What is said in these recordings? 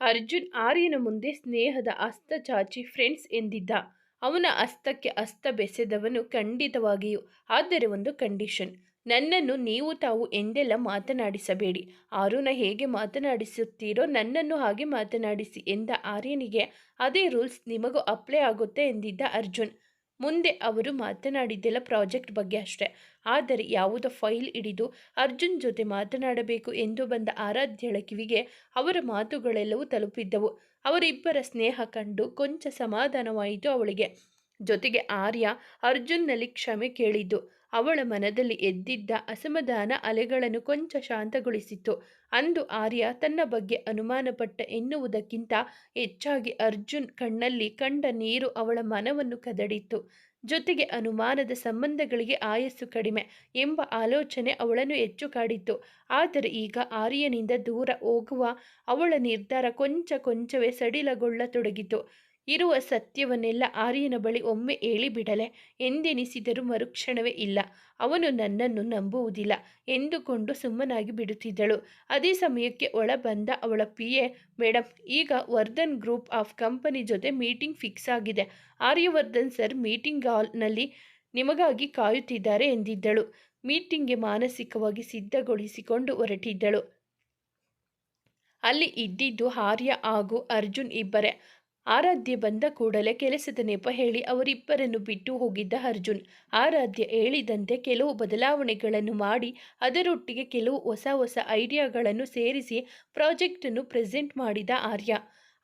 ಅರ್ಜುನ್ ಆರ್ಯನ ಮುಂದೆ ಸ್ನೇಹದ ಹಸ್ತ ಚಾಚಿ ಫ್ರೆಂಡ್ಸ್ ಎಂದಿದ್ದ. ಅವನ ಅಸ್ತಕ್ಕೆ ಹಸ್ತ ಬೆಸೆದವನು ಖಂಡಿತವಾಗಿಯೂ. ಆದರೆ ಒಂದು ಕಂಡೀಷನ್. ನನ್ನನ್ನು ನೀವು ತಾವು ಎಂದೆಲ್ಲ ಮಾತನಾಡಿಸಬೇಡಿ. ಆರುನ ಹೇಗೆ ಮಾತನಾಡಿಸುತ್ತೀರೋ ನನ್ನನ್ನು ಹಾಗೆ ಮಾತನಾಡಿಸಿ ಎಂದ ಆರ್ಯನಿಗೆ, ಅದೇ ರೂಲ್ಸ್ ನಿಮಗೂ ಅಪ್ಲೈ ಆಗುತ್ತೆ ಎಂದಿದ್ದ ಅರ್ಜುನ್. ಮುಂದೆ ಅವರು ಮಾತನಾಡಿದ್ದೆಲ್ಲ ಪ್ರಾಜೆಕ್ಟ್ ಬಗ್ಗೆ ಅಷ್ಟೆ. ಆದರೆ ಯಾವುದೋ ಫೈಲ್ ಹಿಡಿದು ಅರ್ಜುನ್ ಜೊತೆ ಮಾತನಾಡಬೇಕು ಎಂದು ಬಂದ ಆರಾಧ್ಯಳ ಕಿವಿಗೆ ಅವರ ಮಾತುಗಳೆಲ್ಲವೂ ತಲುಪಿದ್ದವು. ಅವರಿಬ್ಬರ ಸ್ನೇಹ ಕಂಡು ಕೊಂಚ ಸಮಾಧಾನವಾಯಿತು ಅವಳಿಗೆ. ಜೊತೆಗೆ ಆರ್ಯ ಅರ್ಜುನ್ನಲ್ಲಿ ಕ್ಷಮೆ ಕೇಳಿದ್ದು. ಅವಳ ಮನದಲ್ಲಿ ಎದ್ದಿದ್ದ ಅಸಮಾಧಾನ ಅಲೆಗಳನ್ನು ಕೊಂಚ ಶಾಂತಗೊಳಿಸಿತ್ತು. ಅಂದು ಆರ್ಯ ತನ್ನ ಬಗ್ಗೆ ಅನುಮಾನಪಟ್ಟ ಎನ್ನುವುದಕ್ಕಿಂತ ಹೆಚ್ಚಾಗಿ ಅರ್ಜುನ್ ಕಣ್ಣಲ್ಲಿ ಕಂಡ ನೀರು ಅವಳ ಮನವನ್ನು ಕದಡಿತ್ತು. ಜೊತೆಗೆ ಅನುಮಾನದ ಸಂಬಂಧಗಳಿಗೆ ಆಯಸ್ಸು ಕಡಿಮೆ ಎಂಬ ಆಲೋಚನೆ ಅವಳನ್ನು ಹೆಚ್ಚು ಕಾಡಿತ್ತು. ಆದರೆ ಈಗ ಆರ್ಯನಿಂದ ದೂರ ಹೋಗುವ ಅವಳ ನಿರ್ಧಾರ ಕೊಂಚ ಕೊಂಚವೇ ಸಡಿಲಗೊಳ್ಳತೊಡಗಿತು. ಇರುವ ಸತ್ಯವನ್ನೆಲ್ಲ ಆರ್ಯನ ಬಳಿ ಒಮ್ಮೆ ಹೇಳಿಬಿಡಲೆ. ಎಂದೆನಿಸಿದರೂ ಮರುಕ್ಷಣವೇ ಇಲ್ಲ. ಅವನು ನನ್ನನ್ನು ನಂಬುವುದಿಲ್ಲ ಎಂದುಕೊಂಡು ಸುಮ್ಮನಾಗಿ ಬಿಡುತ್ತಿದ್ದಳು. ಅದೇ ಸಮಯಕ್ಕೆ ಒಳ ಬಂದ ಅವಳ ಪಿ ಎ ಮೇಡಮ್ ಈಗ ವರ್ಧನ್ ಗ್ರೂಪ್ ಆಫ್ ಕಂಪನಿ ಜೊತೆ ಮೀಟಿಂಗ್ ಫಿಕ್ಸ್ ಆಗಿದೆ. ಆರ್ಯವರ್ಧನ್ ಸರ್ ಮೀಟಿಂಗ್ ಹಾಲ್ನಲ್ಲಿ ನಿಮಗಾಗಿ ಕಾಯುತ್ತಿದ್ದಾರೆ ಎಂದಿದ್ದಳು. ಮೀಟಿಂಗ್ಗೆ ಮಾನಸಿಕವಾಗಿ ಸಿದ್ಧಗೊಳಿಸಿಕೊಂಡು ಹೊರಟಿದ್ದಳು. ಅಲ್ಲಿ ಇದ್ದಿದ್ದು ಆರ್ಯ ಹಾಗೂ ಅರ್ಜುನ್ ಇಬ್ಬರೇ. ಆರಾಧ್ಯ ಬಂದ ಕೂಡಲೇ ಕೆಲಸದ ನೆಪ ಹೇಳಿ ಅವರಿಬ್ಬರನ್ನು ಬಿಟ್ಟು ಹೋಗಿದ್ದ ಅರ್ಜುನ್. ಆರಾಧ್ಯ ಹೇಳಿದಂತೆ ಕೆಲವು ಬದಲಾವಣೆಗಳನ್ನು ಮಾಡಿ, ಅದರೊಟ್ಟಿಗೆ ಕೆಲವು ಹೊಸ ಹೊಸ ಐಡಿಯಾಗಳನ್ನು ಸೇರಿಸಿ ಪ್ರಾಜೆಕ್ಟನ್ನು ಪ್ರೆಸೆಂಟ್ ಮಾಡಿದ ಆರ್ಯ.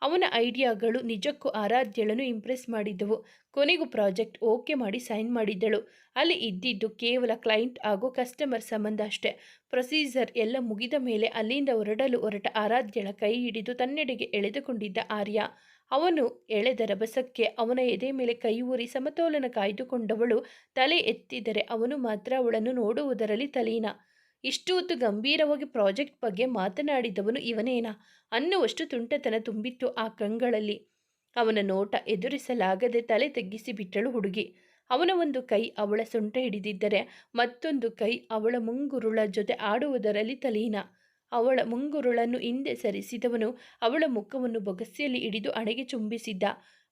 ಅವನ ಐಡಿಯಾಗಳು ನಿಜಕ್ಕೂ ಆರಾಧ್ಯಳನ್ನು ಇಂಪ್ರೆಸ್ ಮಾಡಿದ್ದವು. ಕೊನೆಗೂ ಪ್ರಾಜೆಕ್ಟ್ ಓಕೆ ಮಾಡಿ ಸೈನ್ ಮಾಡಿದ್ದಳು. ಅಲ್ಲಿ ಇದ್ದಿದ್ದು ಕೇವಲ ಕ್ಲೈಂಟ್ ಹಾಗೂ ಕಸ್ಟಮರ್ ಸಂಬಂಧ ಅಷ್ಟೇ. ಪ್ರೊಸೀಜರ್ ಎಲ್ಲ ಮುಗಿದ ಮೇಲೆ ಅಲ್ಲಿಂದ ಹೊರಡಲು ಹೊರಟ ಆರಾಧ್ಯಳ ಕೈ ಹಿಡಿದು ತನ್ನೆಡೆಗೆ ಎಳೆದುಕೊಂಡಿದ್ದ ಆರ್ಯ. ಅವನು ಎಳೆದ ರಭಸಕ್ಕೆ ಅವನ ಎದೆ ಮೇಲೆ ಕೈ ಊರಿ ಸಮತೋಲನ ಕಾಯ್ದುಕೊಂಡವಳು ತಲೆ ಎತ್ತಿದರೆ ಅವನು ಮಾತ್ರ ಅವಳನ್ನು ನೋಡುವುದರಲ್ಲಿ ತಲೀನ. ಇಷ್ಟು ಹೊತ್ತು ಗಂಭೀರವಾಗಿ ಪ್ರಾಜೆಕ್ಟ್ ಬಗ್ಗೆ ಮಾತನಾಡಿದವನು ಇವನೇನಾ? ಅನ್ನುವಷ್ಟು ತುಂಟತನ ತುಂಬಿತ್ತು ಆ ಕಂಗಳಲ್ಲಿ. ಅವನ ನೋಟ ಎದುರಿಸಲಾಗದೆ ತಲೆ ತಗ್ಗಿಸಿ ಬಿಟ್ಟಳು ಹುಡುಗಿ. ಅವನ ಒಂದು ಕೈ ಅವಳ ಸೊಂಟ ಹಿಡಿದಿದ್ದರೆ ಮತ್ತೊಂದು ಕೈ ಅವಳ ಮುಂಗುರುಳ ಜೊತೆ ಆಡುವುದರಲ್ಲಿ ತಲೀನ. ಅವಳ ಮುಂಗುರುಳನ್ನು ಹಿಂದೆ ಸರಿಸಿದವನು ಅವಳ ಮುಖವನ್ನು ಬೊಗಸೆಯಲ್ಲಿ ಹಿಡಿದು ಅಣೆಗೆ ಚುಂಬಿಸಿದ್ದ.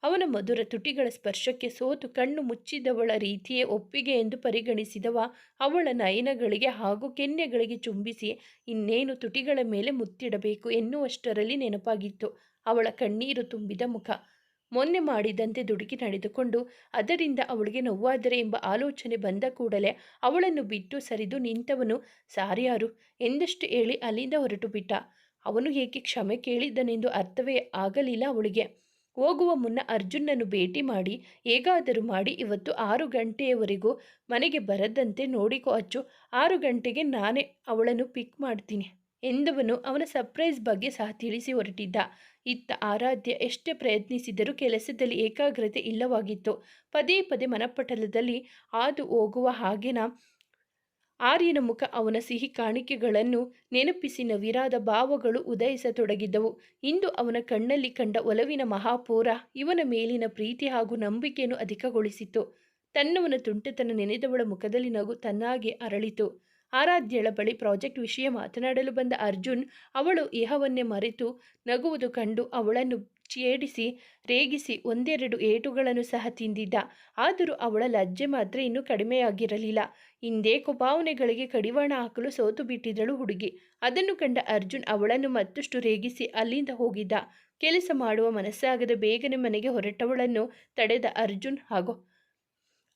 ಅವನ ಮಧುರ ತುಟಿಗಳ ಸ್ಪರ್ಶಕ್ಕೆ ಸೋತು ಕಣ್ಣು ಮುಚ್ಚಿದವಳ ರೀತಿಯೇ ಒಪ್ಪಿಗೆ ಎಂದು ಪರಿಗಣಿಸಿದವ. ಅವಳ ನಯನಗಳಿಗೆ ಹಾಗೂ ಕೆನ್ನೆಗಳಿಗೆ ಚುಂಬಿಸಿ ಇನ್ನೇನು ತುಟಿಗಳ ಮೇಲೆ ಮುತ್ತಿಡಬೇಕು ಎನ್ನುವಷ್ಟರಲ್ಲಿ ನೆನಪಾಗಿತ್ತು. ಅವಳ ಕಣ್ಣೀರು ತುಂಬಿದ ಮುಖ. ಮೊನ್ನೆ ಮಾಡಿದಂತೆ ದುಡುಕಿ ನಡೆದುಕೊಂಡು, ಅದರಿಂದ ಅವಳಿಗೆ ನೋವಾದರೆ ಎಂಬ ಆಲೋಚನೆ ಬಂದ ಕೂಡಲೇ ಅವಳನ್ನು ಬಿಟ್ಟು ಸರಿದು ನಿಂತವನು, ಸಾರ್ಯಾರು, ಎಂದಷ್ಟು ಹೇಳಿ ಅಲ್ಲಿಂದ ಹೊರಟು ಬಿಟ್ಟ? ಅವನು ಏಕೆ ಕ್ಷಮೆ ಕೇಳಿದ್ದನೆಂದು ಅರ್ಥವೇ ಆಗಲಿಲ್ಲ ಅವಳಿಗೆ. ಹೋಗುವ ಮುನ್ನ ಅರ್ಜುನನ್ನು ಭೇಟಿ ಮಾಡಿ, ಹೇಗಾದರೂ ಮಾಡಿ, ಇವತ್ತು ಆರು ಗಂಟೆಯವರೆಗೂ ಮನೆಗೆ ಬರದಂತೆ ನೋಡಿಕೋ ಅಚ್ಚು. ಆರು ಗಂಟೆಗೆ ನಾನೇ ಅವಳನ್ನು ಪಿಕ್ ಮಾಡ್ತೀನಿ. ಎಂದವನು ಅವನ ಸರ್ಪ್ರೈಸ್ ಬಗ್ಗೆ ಸಹ ತಿಳಿಸಿ ಹೊರಟಿದ್ದ. ಇತ್ತ ಆರಾಧ್ಯ ಎಷ್ಟೇ ಪ್ರಯತ್ನಿಸಿದರೂ ಕೆಲಸದಲ್ಲಿ ಏಕಾಗ್ರತೆ ಇಲ್ಲವಾಗಿತ್ತು. ಪದೇ ಪದೇ ಮನಪಟಲದಲ್ಲಿ ಹಾದು ಹೋಗುವ ಹಾಗೆನ ಆರ್ಯನ ಮುಖ ಅವನ ಸಿಹಿ ಕಾಣಿಕೆಗಳನ್ನು ನೆನಪಿಸಿ ನವಿರಾದ ಭಾವಗಳು ಉದಯಿಸತೊಡಗಿದ್ದವು ಇಂದು ಅವನ ಕಣ್ಣಲ್ಲಿ ಕಂಡ ಒಲವಿನ ಮಹಾಪೂರ ಇವನ ಮೇಲಿನ ಪ್ರೀತಿ ಹಾಗೂ ನಂಬಿಕೆಯನ್ನು ಅಧಿಕಗೊಳಿಸಿತು ತನ್ನವನ ತುಂಟತನ ನೆನೆದವಳ ಮುಖದಲ್ಲಿ ನಗು ತನ್ನಾಗೆ ಅರಳಿತು. ಆರಾಧ್ಯಳ ಬಳಿ ಪ್ರಾಜೆಕ್ಟ್ ವಿಷಯ ಮಾತನಾಡಲು ಬಂದ ಅರ್ಜುನ್, ಅವಳು ಇಹವನ್ನೇ ಮರೆತು ನಗುವುದು ಕಂಡು ಅವಳನ್ನು ಛೇಡಿಸಿ, ರೇಗಿಸಿ ಒಂದೆರಡು ಏಟುಗಳನ್ನು ಸಹ ತಿಂದಿದ್ದ. ಆದರೂ ಅವಳ ಲಜ್ಜೆ ಮಾತ್ರ ಇನ್ನೂ ಕಡಿಮೆಯಾಗಿರಲಿಲ್ಲ. ಹಿಂದೇ ಭಾವನೆಗಳಿಗೆ ಕಡಿವಾಣ ಹಾಕಲು ಸೋತು ಬಿಟ್ಟಿದ್ದಳು ಹುಡುಗಿ. ಅದನ್ನು ಕಂಡ ಅರ್ಜುನ್ ಅವಳನ್ನು ಮತ್ತಷ್ಟು ರೇಗಿಸಿ ಅಲ್ಲಿಂದ ಹೋಗಿದ್ದ. ಕೆಲಸ ಮಾಡುವ ಮನಸ್ಸಾಗದ ಬೇಗನೆ ಮನೆಗೆ ಹೊರಟವಳನ್ನು ತಡೆದ ಅರ್ಜುನ್ ಹಾಗೂ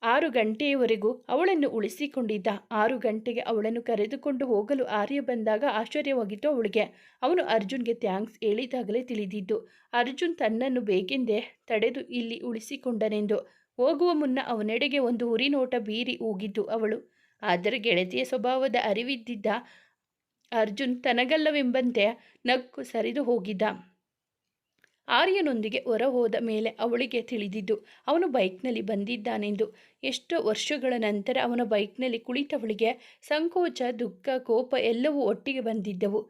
ಆರು ಗಂಟೆಯವರೆಗೂ ಅವಳನ್ನು ಉಳಿಸಿಕೊಂಡಿದ್ದ. ಆರು ಗಂಟೆಗೆ ಅವಳನ್ನು ಕರೆದುಕೊಂಡು ಹೋಗಲು ಆರ್ಯ ಬಂದಾಗ ಆಶ್ಚರ್ಯವಾಗಿತ್ತು ಅವಳಿಗೆ. ಅವನು ಅರ್ಜುನ್ಗೆ ಥ್ಯಾಂಕ್ಸ್ ಹೇಳಿದಾಗಲೇ ತಿಳಿದಿದ್ದು. ಅರ್ಜುನ್ ತನ್ನನ್ನು ಬೇಕೆಂದೇ ತಡೆದು ಇಲ್ಲಿ ಉಳಿಸಿಕೊಂಡನೆಂದು. ಹೋಗುವ ಮುನ್ನ ಅವನೆಡೆಗೆ ಒಂದು ಉರಿನೋಟ ಬೀರಿ ಹೋಗಿದ್ದು ಅವಳು. ಆದರೆ ಗೆಳತಿಯ ಸ್ವಭಾವದ ಅರಿವಿದ್ದಿದ್ದ ಅರ್ಜುನ್ ತನಗಲ್ಲವೆಂಬಂತೆ ನಕ್ಕು ಸರಿದು ಹೋಗಿದ್ದ. ಆರ್ಯನೊಂದಿಗೆ ಹೊರ ಹೋದ ಮೇಲೆ ಅವಳಿಗೆ ತಿಳಿದಿದ್ದು, ಅವನು ಬೈಕ್ನಲ್ಲಿ ಬಂದಿದ್ದಾನೆಂದು. ಎಷ್ಟೋ ವರ್ಷಗಳ ನಂತರ ಅವನ ಬೈಕ್ನಲ್ಲಿ ಕುಳಿತವಳಿಗೆ ಸಂಕೋಚ, ದುಃಖ, ಕೋಪ ಎಲ್ಲವೂ ಒಟ್ಟಿಗೆ ಬಂದಿದ್ದವು.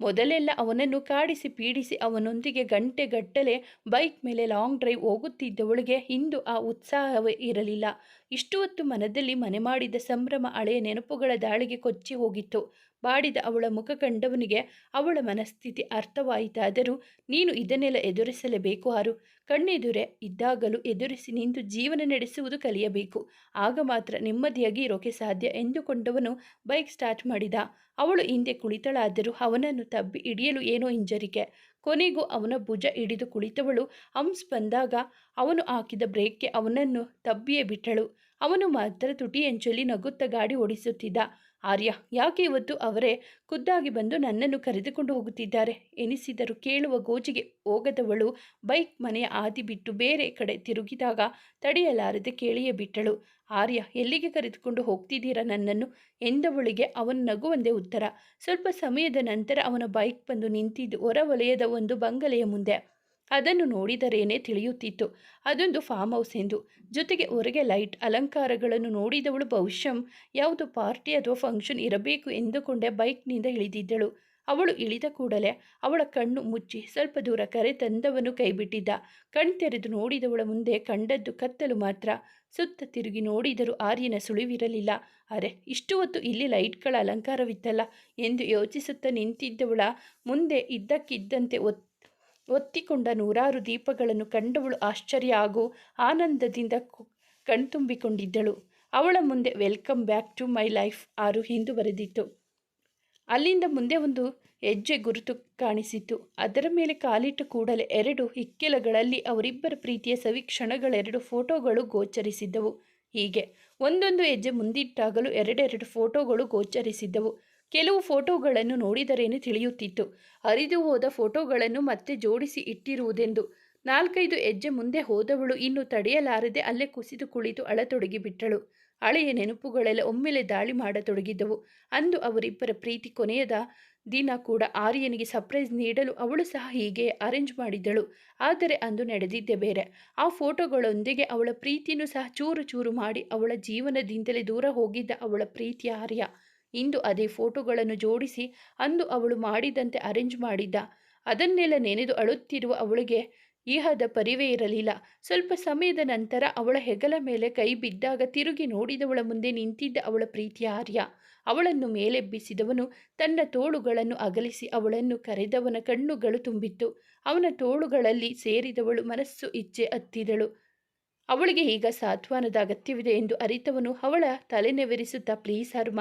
ಮೊದಲೆಲ್ಲ ಅವನನ್ನು ಕಾಡಿಸಿ ಪೀಡಿಸಿ ಅವನೊಂದಿಗೆ ಗಂಟೆಗಟ್ಟಲೆ ಬೈಕ್ ಮೇಲೆ ಲಾಂಗ್ ಡ್ರೈವ್ ಹೋಗುತ್ತಿದ್ದವಳಿಗೆ ಇಂದು ಆ ಉತ್ಸಾಹವೇ ಇರಲಿಲ್ಲ. ಇಷ್ಟು ಹೊತ್ತು ಮನದಲ್ಲಿ ಮನೆ ಮಾಡಿದ ಸಂಭ್ರಮ, ಹಳೆಯ ನೆನಪುಗಳ ದಾಳಿಗೆ ಕೊಚ್ಚಿ ಹೋಗಿತ್ತು. ಬಾಡಿದ ಅವಳ ಮುಖ ಕಂಡವನಿಗೆ ಅವಳ ಮನಸ್ಥಿತಿ ಅರ್ಥವಾಯಿತಾದರೂ ನೀನು ಇದನ್ನೆಲ್ಲ ಎದುರಿಸಲೇಬೇಕು ಆರು ಕಣ್ಣೆದುರೆ ಇದ್ದಾಗಲೂ ಎದುರಿಸಿ ನಿಂತು ಜೀವನ ನಡೆಸುವುದು ಕಲಿಯಬೇಕು. ಆಗ ಮಾತ್ರ ನೆಮ್ಮದಿಯಾಗಿ ಇರೋಕೆ ಸಾಧ್ಯ ಎಂದುಕೊಂಡವನು ಬೈಕ್ ಸ್ಟಾರ್ಟ್ ಮಾಡಿದ. ಅವಳು ಹಿಂದೆ ಕುಳಿತಳಾದರೂ ಅವನನ್ನು ತಬ್ಬಿ ಹಿಡಿಯಲು ಏನೋ ಹಿಂಜರಿಕೆ. ಕೊನೆಗೂ ಅವನ ಭುಜ ಹಿಡಿದು ಕುಳಿತವಳು ಹಂಸ್ ಬಂದಾಗ ಅವನು ಹಾಕಿದ ಬ್ರೇಕ್ಗೆ ಅವನನ್ನು ತಬ್ಬಿಯೇ ಬಿಟ್ಟಳು. ಅವನು ಮಾತ್ರ ತುಟಿಯಂಚಲಿ ನಗುತ್ತ ಗಾಡಿ ಓಡಿಸುತ್ತಿದ್ದ. ಆರ್ಯ, ಯಾಕೆ ಇವತ್ತು ಅವರೇ ಖುದ್ದಾಗಿ ಬಂದು ನನ್ನನ್ನು ಕರೆದುಕೊಂಡು ಹೋಗುತ್ತಿದ್ದಾರೆ? ಎನಿಸಿದರು ಕೇಳುವ ಗೋಜಿಗೆ ಹೋಗದವಳು ಬೈಕ್ ಮನೆಯ ಹಾದಿ ಬಿಟ್ಟು ಬೇರೆ ಕಡೆ ತಿರುಗಿದಾಗ ತಡೆಯಲಾರದೆ ಕೇಳಿಯೇ ಬಿಟ್ಟಳು. ಆರ್ಯ, ಎಲ್ಲಿಗೆ ಕರೆದುಕೊಂಡು ಹೋಗ್ತಿದ್ದೀರಾ ನನ್ನನ್ನು? ಎಂದವಳಿಗೆ ಅವನು ನಗುವಂದೇ ಉತ್ತರ. ಸ್ವಲ್ಪ ಸಮಯದ ನಂತರ ಅವನ ಬೈಕ್ ಬಂದು ನಿಂತಿದ್ದು ಹೊರವಲಯದ ಒಂದು ಬಂಗಲೆಯ ಮುಂದೆ. ಅದನ್ನು ನೋಡಿದರೇನೆ ತಿಳಿಯುತ್ತಿತ್ತು. ಅದೊಂದು ಫಾರ್ಮ್ ಹೌಸ್ ಎಂದು. ಜೊತೆಗೆ ಹೊರಗೆ ಲೈಟ್ ಅಲಂಕಾರಗಳನ್ನು ನೋಡಿದವಳು ಬಹುಶಃ ಯಾವುದು ಪಾರ್ಟಿ ಅಥವಾ ಫಂಕ್ಷನ್ ಇರಬೇಕು ಎಂದುಕೊಂಡೆ ಬೈಕ್ನಿಂದ ಇಳಿದಿದ್ದಳು. ಅವಳು ಇಳಿದ ಕೂಡಲೇ ಅವಳ ಕಣ್ಣು ಮುಚ್ಚಿ ಸ್ವಲ್ಪ ದೂರ ಕರೆ ತಂದವನು ಕೈಬಿಟ್ಟಿದ್ದ. ಕಣ್ತೆರೆದು ನೋಡಿದವಳ ಮುಂದೆ ಕಂಡದ್ದು ಕತ್ತಲು ಮಾತ್ರ. ಸುತ್ತ ತಿರುಗಿ ನೋಡಿದರೂ ಆರ್ಯನ ಸುಳಿವಿರಲಿಲ್ಲ. ಅರೆ, ಇಷ್ಟು ಹೊತ್ತು ಇಲ್ಲಿ ಲೈಟ್ಗಳ ಅಲಂಕಾರವಿತ್ತಲ್ಲ ಎಂದು ಯೋಚಿಸುತ್ತಾ ನಿಂತಿದ್ದವಳ ಮುಂದೆ ಇದ್ದಕ್ಕಿದ್ದಂತೆ ಒತ್ ಒತ್ತಿಕೊಂಡ ನೂರಾರು ದೀಪಗಳನ್ನು ಕಂಡವಳು ಆಶ್ಚರ್ಯ ಹಾಗೂ ಆನಂದದಿಂದ ಕಣ್ತುಂಬಿಕೊಂಡಿದ್ದಳು. ಅವಳ ಮುಂದೆ, welcome back to my life ಆರು ಹಿಂದೂ ಬರೆದಿತ್ತು ಅಲ್ಲಿಂದ ಮುಂದೆ ಒಂದು ಹೆಜ್ಜೆ ಗುರುತು ಕಾಣಿಸಿತು ಅದರ ಮೇಲೆ ಕಾಲಿಟ್ಟು ಕೂಡಲೇ ಎರಡು ಇಕ್ಕೆಲಗಳಲ್ಲಿ ಅವರಿಬ್ಬರ ಪ್ರೀತಿಯ ಸವಿ ಕ್ಷಣಗಳೆರಡು ಫೋಟೋಗಳು ಗೋಚರಿಸಿದ್ದವು. ಹೀಗೆ, ಒಂದೊಂದು ಹೆಜ್ಜೆ ಮುಂದಿಟ್ಟಾಗಲೂ ಎರಡೆರಡು ಫೋಟೋಗಳು ಗೋಚರಿಸಿದ್ದವು. ಕೆಲವು ಫೋಟೋಗಳನ್ನು ನೋಡಿದರೇನೆ ತಿಳಿಯುತ್ತಿತ್ತು. ಹರಿದು ಹೋದ ಫೋಟೋಗಳನ್ನು ಮತ್ತೆ ಜೋಡಿಸಿ ಇಟ್ಟಿರುವುದೆಂದು. ನಾಲ್ಕೈದು ಹೆಜ್ಜೆ ಮುಂದೆ ಹೋದವಳು ಇನ್ನು ತಡೆಯಲಾರದೆ ಅಲ್ಲೇ ಕುಸಿದು ಕುಳಿತು ಅಳತೊಡಗಿಬಿಟ್ಟಳು. ಹಳೆಯ ನೆನಪುಗಳೆಲ್ಲ ಒಮ್ಮೆಲೆ ದಾಳಿ ಮಾಡತೊಡಗಿದ್ದವು ಅಂದು ಅವರಿಬ್ಬರ ಪ್ರೀತಿ ಕೊನೆಯದ ದಿನ ಕೂಡ ಆರ್ಯನಿಗೆ ಸರ್ಪ್ರೈಸ್ ನೀಡಲು ಅವಳು ಸಹ ಹೀಗೆ ಅರೇಂಜ್ ಮಾಡಿದ್ದಳು. ಆದರೆ ಅಂದು ನಡೆದಿದ್ದೆ ಬೇರೆ. ಆ ಫೋಟೋಗಳೊಂದಿಗೆ ಅವಳ ಪ್ರೀತಿಯನ್ನು ಸಹ ಚೂರು ಚೂರು ಮಾಡಿ ಅವಳ ಜೀವನದಿಂದಲೇ ದೂರ ಹೋಗಿದ್ದ ಅವಳ ಪ್ರೀತಿಯ ಆರ್ಯ. ಇಂದು ಅದೇ ಫೋಟೋಗಳನ್ನು ಜೋಡಿಸಿ ಅಂದು ಅವಳು ಮಾಡಿದಂತೆ ಅರೇಂಜ್ ಮಾಡಿದ್ದ. ಅದನ್ನೆಲ್ಲ ನೆನೆದು ಅಳುತ್ತಿರುವ ಅವಳಿಗೆ ಈಹದ ಪರಿವೇ ಇರಲಿಲ್ಲ. ಸ್ವಲ್ಪ ಸಮಯದ ನಂತರ ಅವಳ ಹೆಗಲ ಮೇಲೆ ಕೈ ಬಿದ್ದಾಗ ತಿರುಗಿ ನೋಡಿದವಳ ಮುಂದೆ ನಿಂತಿದ್ದ ಅವಳ ಪ್ರೀತಿಯ ಆರ್ಯ. ಅವಳನ್ನು ಮೇಲೆಬ್ಬಿಸಿದವನು ತನ್ನ ತೋಳುಗಳನ್ನು ಅಗಲಿಸಿ ಅವಳನ್ನು ಕರೆದವನ ಕಣ್ಣುಗಳು ತುಂಬಿತ್ತು. ಅವನ ತೋಳುಗಳಲ್ಲಿ ಸೇರಿದವಳು ಮನಸ್ಸು ಇಚ್ಛೆ ಹತ್ತಿದಳು. ಅವಳಿಗೆ ಈಗ ಸಾತ್ವಾನದ ಅಗತ್ಯವಿದೆ ಎಂದು ಅರಿತವನು ಅವಳ ತಲೆನೆವೆರಿಸುತ್ತಾ, ಪ್ಲೀಸ್ ಹರ್ಮ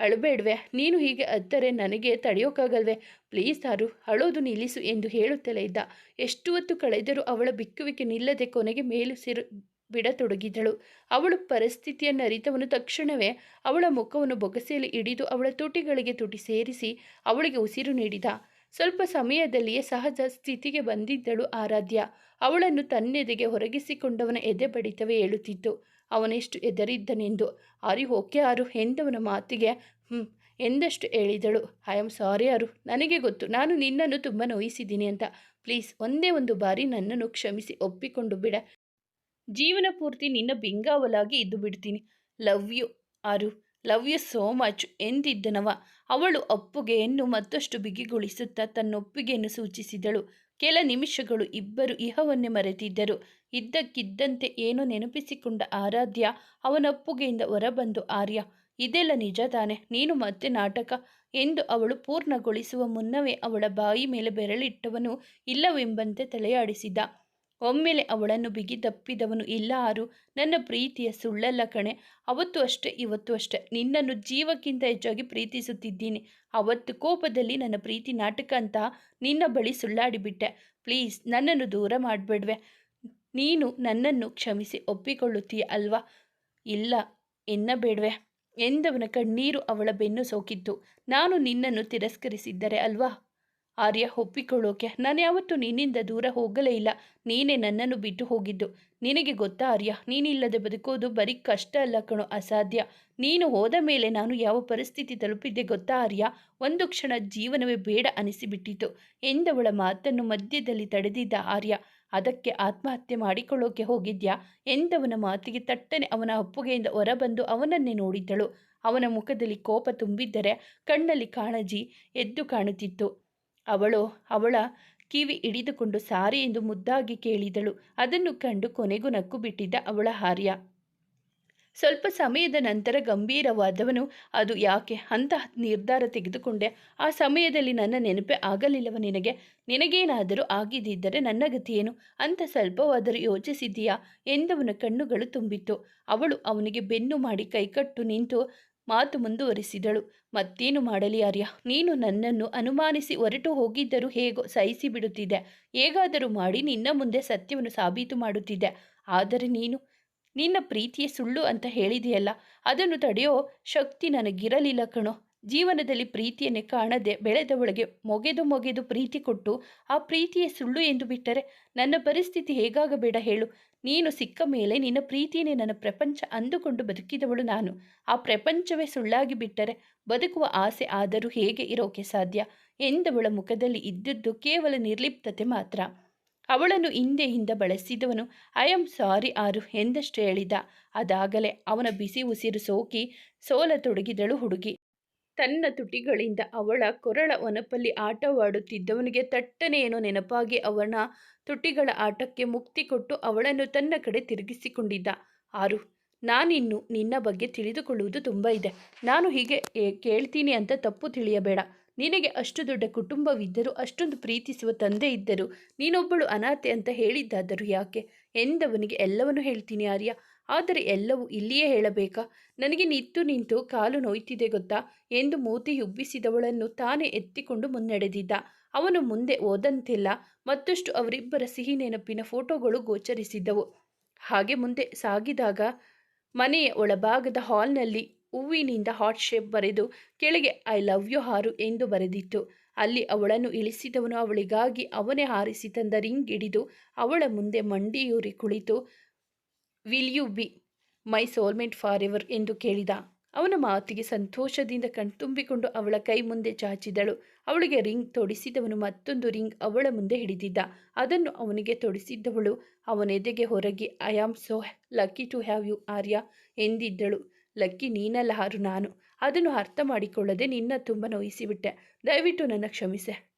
ಅಳಬೇಡ್ವೆ ನೀನು ಹೀಗೆ ಅತ್ತರೆ ನನಗೆ ತಡೆಯೋಕ್ಕಾಗಲ್ವೆ ಪ್ಲೀಸ್ ಸಾರು ಅಳೋದು ನಿಲ್ಲಿಸು ಎಂದು ಹೇಳುತ್ತಲೇ ಇದ್ದ. ಎಷ್ಟು ಹೊತ್ತು ಕಳೆದರೂ ಅವಳ ಬಿಕ್ಕುವಿಕೆ ನಿಲ್ಲದೆ ಕೊನೆಗೆ ಮೇಲು ಸಿರು ಬಿಡತೊಡಗಿದಳು. ಅವಳು ಪರಿಸ್ಥಿತಿಯನ್ನು ಅರಿತವನು ತಕ್ಷಣವೇ ಅವಳ ಮುಖವನ್ನು ಬೊಗಸೆಯಲ್ಲಿ ಹಿಡಿದು ಅವಳ ತುಟಿಗಳಿಗೆ ತುಟಿ ಸೇರಿಸಿ ಅವಳಿಗೆ ಉಸಿರು ನೀಡಿದ. ಸ್ವಲ್ಪ ಸಮಯದಲ್ಲಿಯೇ ಸಹಜ ಸ್ಥಿತಿಗೆ ಬಂದಿದ್ದಳು ಆರಾಧ್ಯ. ಅವಳನ್ನು ತನ್ನೆದೆಗೆ ಹೊರಗಿಸಿಕೊಂಡವನ ಎದೆ ಬಡಿತವೇ ಹೇಳುತ್ತಿತ್ತು ಅವನೆಷ್ಟು ಎದರಿದ್ದನೆಂದು ಅರಿ ಓಕೆ ಆರು ಎಂದವನ ಮಾತಿಗೆ ಹ್ಞೂ ಎಂದಷ್ಟು ಹೇಳಿದಳು? ಐ ಆಮ್ ಸಾರಿ ಅರು, ನನಗೆ ಗೊತ್ತು. ನಾನು ನಿನ್ನನ್ನು ತುಂಬ ನೋಯಿಸಿದ್ದೀನಿ ಅಂತ. ಪ್ಲೀಸ್, ಒಂದೇ ಒಂದು ಬಾರಿ ನನ್ನನ್ನು ಕ್ಷಮಿಸಿ, ಒಪ್ಪಿಕೊಂಡು ಬಿಡ. ಜೀವನ ಪೂರ್ತಿ ನಿನ್ನ ಬಿಂಗಾವಲಾಗಿ ಇದ್ದು ಬಿಡ್ತೀನಿ. ಲವ್ ಯು ಆರು ಲವ್ ಯು ಸೋ ಮಚ್ ಎಂದಿದ್ದನವ. ಅವಳು ಅಪ್ಪುಗೆಯನ್ನು ಮತ್ತಷ್ಟು ಬಿಗಿಗೊಳಿಸುತ್ತಾ ತನ್ನೊಪ್ಪಿಗೆಯನ್ನು ಸೂಚಿಸಿದಳು. ಕೆಲ ನಿಮಿಷಗಳು ಇಬ್ಬರು ಇಹವನ್ನೇ ಮರೆತಿದ್ದರು. ಇದ್ದಕ್ಕಿದ್ದಂತೆ ಏನೋ ನೆನಪಿಸಿಕೊಂಡ ಆರಾಧ್ಯ ಅವನಪ್ಪುಗೆಯಿಂದ ಹೊರಬಂದು, ಆರ್ಯ, ಇದೆಲ್ಲ ನಿಜ ತಾನೆ. ನೀನು ಮತ್ತೆ ನಾಟಕ ಎಂದು ಅವಳು ಪೂರ್ಣಗೊಳಿಸುವ ಮುನ್ನವೇ ಅವಳ ಬಾಯಿ ಮೇಲೆ ಬೆರಳಿಟ್ಟವನು ಇಲ್ಲವೆಂಬಂತೆ ತಲೆಯಾಡಿಸಿದ ಒಮ್ಮೆಲೆ ಅವಳನ್ನು ಬಿಗಿದಪ್ಪಿದವನು ಇಲ್ಲಾರು ನನ್ನ ಪ್ರೀತಿಯ ಸುಳ್ಳಲ್ಲ ಕಣೆ. ಅವತ್ತು ಅಷ್ಟೇ, ಇವತ್ತು ಅಷ್ಟೇ. ನಿನ್ನನ್ನು ಜೀವಕ್ಕಿಂತ ಹೆಚ್ಚಾಗಿ ಪ್ರೀತಿಸುತ್ತಿದ್ದೀನಿ. ಅವತ್ತು ಕೋಪದಲ್ಲಿ ನನ್ನ ಪ್ರೀತಿ ನಾಟಕ ಅಂತ ನಿನ್ನ ಬಳಿ ಸುಳ್ಳಾಡಿಬಿಟ್ಟೆ ಪ್ಲೀಸ್, ನನ್ನನ್ನು ದೂರ ಮಾಡಬೇಡ್ವೆ. ನೀನು ನನ್ನನ್ನು ಕ್ಷಮಿಸಿ ಒಪ್ಪಿಕೊಳ್ಳುತ್ತೀಯ ಅಲ್ವಾ? ಇಲ್ಲ, ಎನ್ನಬೇಡ್ವೆ. ಎಂದವನ ಕಣ್ಣೀರು ಅವಳ ಬೆನ್ನು ಸೋಕಿತ್ತು. ನಾನು ನಿನ್ನನ್ನು ತಿರಸ್ಕರಿಸಿದ್ದರೆ ಅಲ್ವಾ? ಆರ್ಯ ಒಪ್ಪಿಕೊಳ್ಳೋಕೆ, ನಾನು ಯಾವತ್ತೂ ನಿನ್ನಿಂದ ದೂರ ಹೋಗಲೇ ಇಲ್ಲ. ನೀನೇ ನನ್ನನ್ನು ಬಿಟ್ಟು ಹೋಗಿದ್ದು. ನಿನಗೆ ಗೊತ್ತಾ ಆರ್ಯ? ನೀನಿಲ್ಲದೆ ಬದುಕೋದು ಬರೀ ಕಷ್ಟ ಅಲ್ಲ ಕಣೋ, ಅಸಾಧ್ಯ. ನೀನು ಹೋದ ಮೇಲೆ ನಾನು ಯಾವ ಪರಿಸ್ಥಿತಿ ತಲುಪಿದ್ದೆ ಗೊತ್ತಾ ಆರ್ಯ? ಒಂದು ಕ್ಷಣ ಜೀವನವೇ ಬೇಡ ಅನಿಸಿಬಿಟ್ಟಿತು. ಎಂದವಳ ಮಾತನ್ನು ಮಧ್ಯದಲ್ಲಿ ತಡೆದಿದ್ದ ಆರ್ಯ, ಅದಕ್ಕೆ ಆತ್ಮಹತ್ಯೆ ಮಾಡಿಕೊಳ್ಳೋಕೆ ಹೋಗಿದ್ಯಾ? ಎಂದವನ ಮಾತಿಗೆ ತಟ್ಟನೆ ಅವನ ಅಪ್ಪುಗೆಯಿಂದ ಹೊರಬಂದು ಅವನನ್ನೇ ನೋಡಿದ್ದಳು. ಅವನ ಮುಖದಲ್ಲಿ ಕೋಪ ತುಂಬಿದ್ದರೆ ಕಣ್ಣಲ್ಲಿ ಕಾಳಜಿ ಎದ್ದು ಕಾಣುತ್ತಿತ್ತು. ಅವಳು ಅವಳ ಕಿವಿ ಹಿಡಿದುಕೊಂಡು ಸಾರಿ ಎಂದು ಮುದ್ದಾಗಿ ಕೇಳಿದಳು. ಅದನ್ನು ಕಂಡು ಕೊನೆಗೂ ನಕ್ಕು ಬಿಟ್ಟಿದ್ದ ಅವಳ ಹಾರ್ಯ. ಸ್ವಲ್ಪ ಸಮಯದ ನಂತರ ಗಂಭೀರವಾದವನು, ಅದು ಯಾಕೆ ಅಂತ ನಿರ್ಧಾರ ತೆಗೆದುಕೊಂಡೆ. ಆ ಸಮಯದಲ್ಲಿ ನನ್ನ ನೆನಪೇ ಆಗಲಿಲ್ಲವ ನಿನಗೆ. ನಿನಗೇನಾದರೂ ಆಗಿದ್ದರೆ ನನ್ನ ಗತಿಯೇನು? ಅಂತ ಸ್ವಲ್ಪವಾದರೂ ಯೋಚಿಸಿದ್ದೀಯಾ? ಎಂದವನ ಕಣ್ಣುಗಳು ತುಂಬಿತ್ತು. ಅವಳು ಅವನಿಗೆ ಬೆನ್ನು ಮಾಡಿ ಕೈಕಟ್ಟು ನಿಂತು ಮಾತು ಮುಂದುವರಿಸಿದಳು. ಮತ್ತೇನು ಮಾಡಲಿ ಆರ್ಯ? ನೀನು ನನ್ನನ್ನು ಅನುಮಾನಿಸಿ ಹೊರಟು ಹೋಗಿದ್ದರೂ ಹೇಗೋ ಸಹಿಸಿ ಬಿಡುತ್ತಿದ್ದೆ ಹೇಗಾದರೂ ಮಾಡಿ ನಿನ್ನ ಮುಂದೆ ಸತ್ಯವನ್ನು ಸಾಬೀತು ಮಾಡುತ್ತಿದ್ದೆ ಆದರೆ ನೀನು, ನಿನ್ನ ಪ್ರೀತಿಯೇ ಸುಳ್ಳು ಅಂತ ಹೇಳಿದೆಯಲ್ಲ? ಅದನ್ನು ತಡೆಯೋ ಶಕ್ತಿ ನನಗಿರಲಿಲ್ಲ ಕಣೋ. ಜೀವನದಲ್ಲಿ ಪ್ರೀತಿಯನ್ನೇ ಕಾಣದೆ ಬೆಳೆದವಳಿಗೆ ಮೊಗೆದು ಮೊಗೆದು ಪ್ರೀತಿ ಕೊಟ್ಟು ಆ ಪ್ರೀತಿಯೇ ಸುಳ್ಳು ಎಂದು ಬಿಟ್ಟರೆ ನನ್ನ ಪರಿಸ್ಥಿತಿ ಹೇಗಾಗಬೇಡ ಹೇಳು. ನೀನು ಸಿಕ್ಕ ಮೇಲೆ ನಿನ್ನ ಪ್ರೀತಿಯೇ ನನ್ನ ಪ್ರಪಂಚ ಅಂದುಕೊಂಡು ಬದುಕಿದವಳು ನಾನು. ಆ ಪ್ರಪಂಚವೇ ಸುಳ್ಳಾಗಿ ಬಿಟ್ಟರೆ ಬದುಕುವ ಆಸೆ ಆದರೂ ಹೇಗೆ ಇರೋಕೆ ಸಾಧ್ಯ? ಎಂದವಳ ಮುಖದಲ್ಲಿ ಇದ್ದದ್ದು ಕೇವಲ ನಿರ್ಲಿಪ್ತತೆ ಮಾತ್ರ. ಅವಳನ್ನು ಹಿಂದೆ ಹಿಂದೆಯಿಂದ ಬಳಸಿದವನು, ಐ ಆಮ್ ಸಾರಿ ಆರು ಎಂದಷ್ಟು ಹೇಳಿದ. ಅದಾಗಲೇ ಅವನ ಬಿಸಿ ಉಸಿರು ಸೋಕಿ ಸೋಲತೊಡಗಿದಳು ಹುಡುಗಿ. ತನ್ನ ತುಟಿಗಳಿಂದ ಅವಳ ಕೊರಳ ಒನಪಲ್ಲಿ ಆಟವಾಡುತ್ತಿದ್ದವನಿಗೆ ತಟ್ಟನೆಯನ್ನು ನೆನಪಾಗಿ ಅವನ ತುಟಿಗಳ ಆಟಕ್ಕೆ ಮುಕ್ತಿ ಕೊಟ್ಟು ಅವಳನ್ನು ತನ್ನ ಕಡೆ ತಿರುಗಿಸಿಕೊಂಡಿದ್ದ. ಆರು, ನಾನಿನ್ನು ನಿನ್ನ ಬಗ್ಗೆ ತಿಳಿದುಕೊಳ್ಳುವುದು ತುಂಬ ಇದೆ. ನಾನು ಹೀಗೆ ಕೇಳ್ತೀನಿ ಅಂತ ತಪ್ಪು ತಿಳಿಯಬೇಡ. ನಿನಗೆ ಅಷ್ಟು ದೊಡ್ಡ ಕುಟುಂಬವಿದ್ದರೂ ಅಷ್ಟೊಂದು ಪ್ರೀತಿಸುವ ತಂದೆ ಇದ್ದರು ನೀನೊಬ್ಬಳು ಅನಾಥೆ ಅಂತ ಹೇಳಿದ್ದಾದರೂ ಯಾಕೆ? ಎಂದವನಿಗೆ ಎಲ್ಲವನ್ನೂ ಹೇಳ್ತೀನಿ ಆರ್ಯ. ಆದರೆ ಎಲ್ಲವೂ ಇಲ್ಲಿಯೇ ಹೇಳಬೇಕಾ? ನನಗೆ ನಿಂತು ನಿಂತು ಕಾಲು ನೋಯ್ತಿದೆ ಗೊತ್ತಾ? ಎಂದು ಮೂತಿ ಉಬ್ಬಿಸಿದವಳನ್ನು ತಾನೇ ಎತ್ತಿಕೊಂಡು ಮುನ್ನಡೆದಿದ್ದ. ಅವನು ಮುಂದೆ ಓದಂತಿಲ್ಲ ಮತ್ತಷ್ಟು ಅವರಿಬ್ಬರ ಸಿಹಿ ನೆನಪಿನ ಫೋಟೋಗಳು ಗೋಚರಿಸಿದ್ದವು. ಹಾಗೆ ಮುಂದೆ ಸಾಗಿದಾಗ ಮನೆಯ ಒಳಭಾಗದ ಹಾಲ್ನಲ್ಲಿ ಹೂವಿನಿಂದ ಹಾಟ್ ಶೇಪ್ ಬರೆದು ಕೆಳಗೆ ಐ ಲವ್ ಯು ಹಾರು ಎಂದು ಬರೆದಿತ್ತು. ಅಲ್ಲಿ ಅವಳನ್ನು ಇಳಿಸಿದವನು ಅವಳಿಗಾಗಿ ಅವನೇ ಹಾರಿಸಿ ತಂದ ರಿಂಗ್ ಹಿಡಿದು ಅವಳ ಮುಂದೆ ಮಂಡಿಯೂರಿ ಕುಳಿತು will you be my soulmate forever ಎಂದು ಕೇಳಿದ. ಅವನ ಮಾತಿಗೆ ಸಂತೋಷದಿಂದ ಕಣ್ತುಂಬಿಕೊಂಡು ಅವಳ ಕೈ ಮುಂದೆ ಚಾಚಿದಳು. ಅವಳಿಗೆ ರಿಂಗ್ ತೊಡಿಸಿದವನು ಮತ್ತೊಂದು ರಿಂಗ್ ಅವಳ ಮುಂದೆ ಹಿಡಿದಿದ್ದ. ಅದನ್ನು ಅವನಿಗೆ ತೊಡಿಸಿದ್ದವಳು ಅವನೆದೆಗೆ ಹೊರಗೆ I am so lucky to have you Arya, ಎಂದಿದ್ದಳು. Lucky ನೀನಲ್ಲ ಹಾರು ನಾನು. ಅದನ್ನು ಅರ್ಥ ಮಾಡಿಕೊಳ್ಳದೆ ನಿನ್ನ ತುಂಬ ನೋಯಿಸಿಬಿಟ್ಟೆ. ದಯವಿಟ್ಟು ನನ್ನ ಕ್ಷಮಿಸೆ.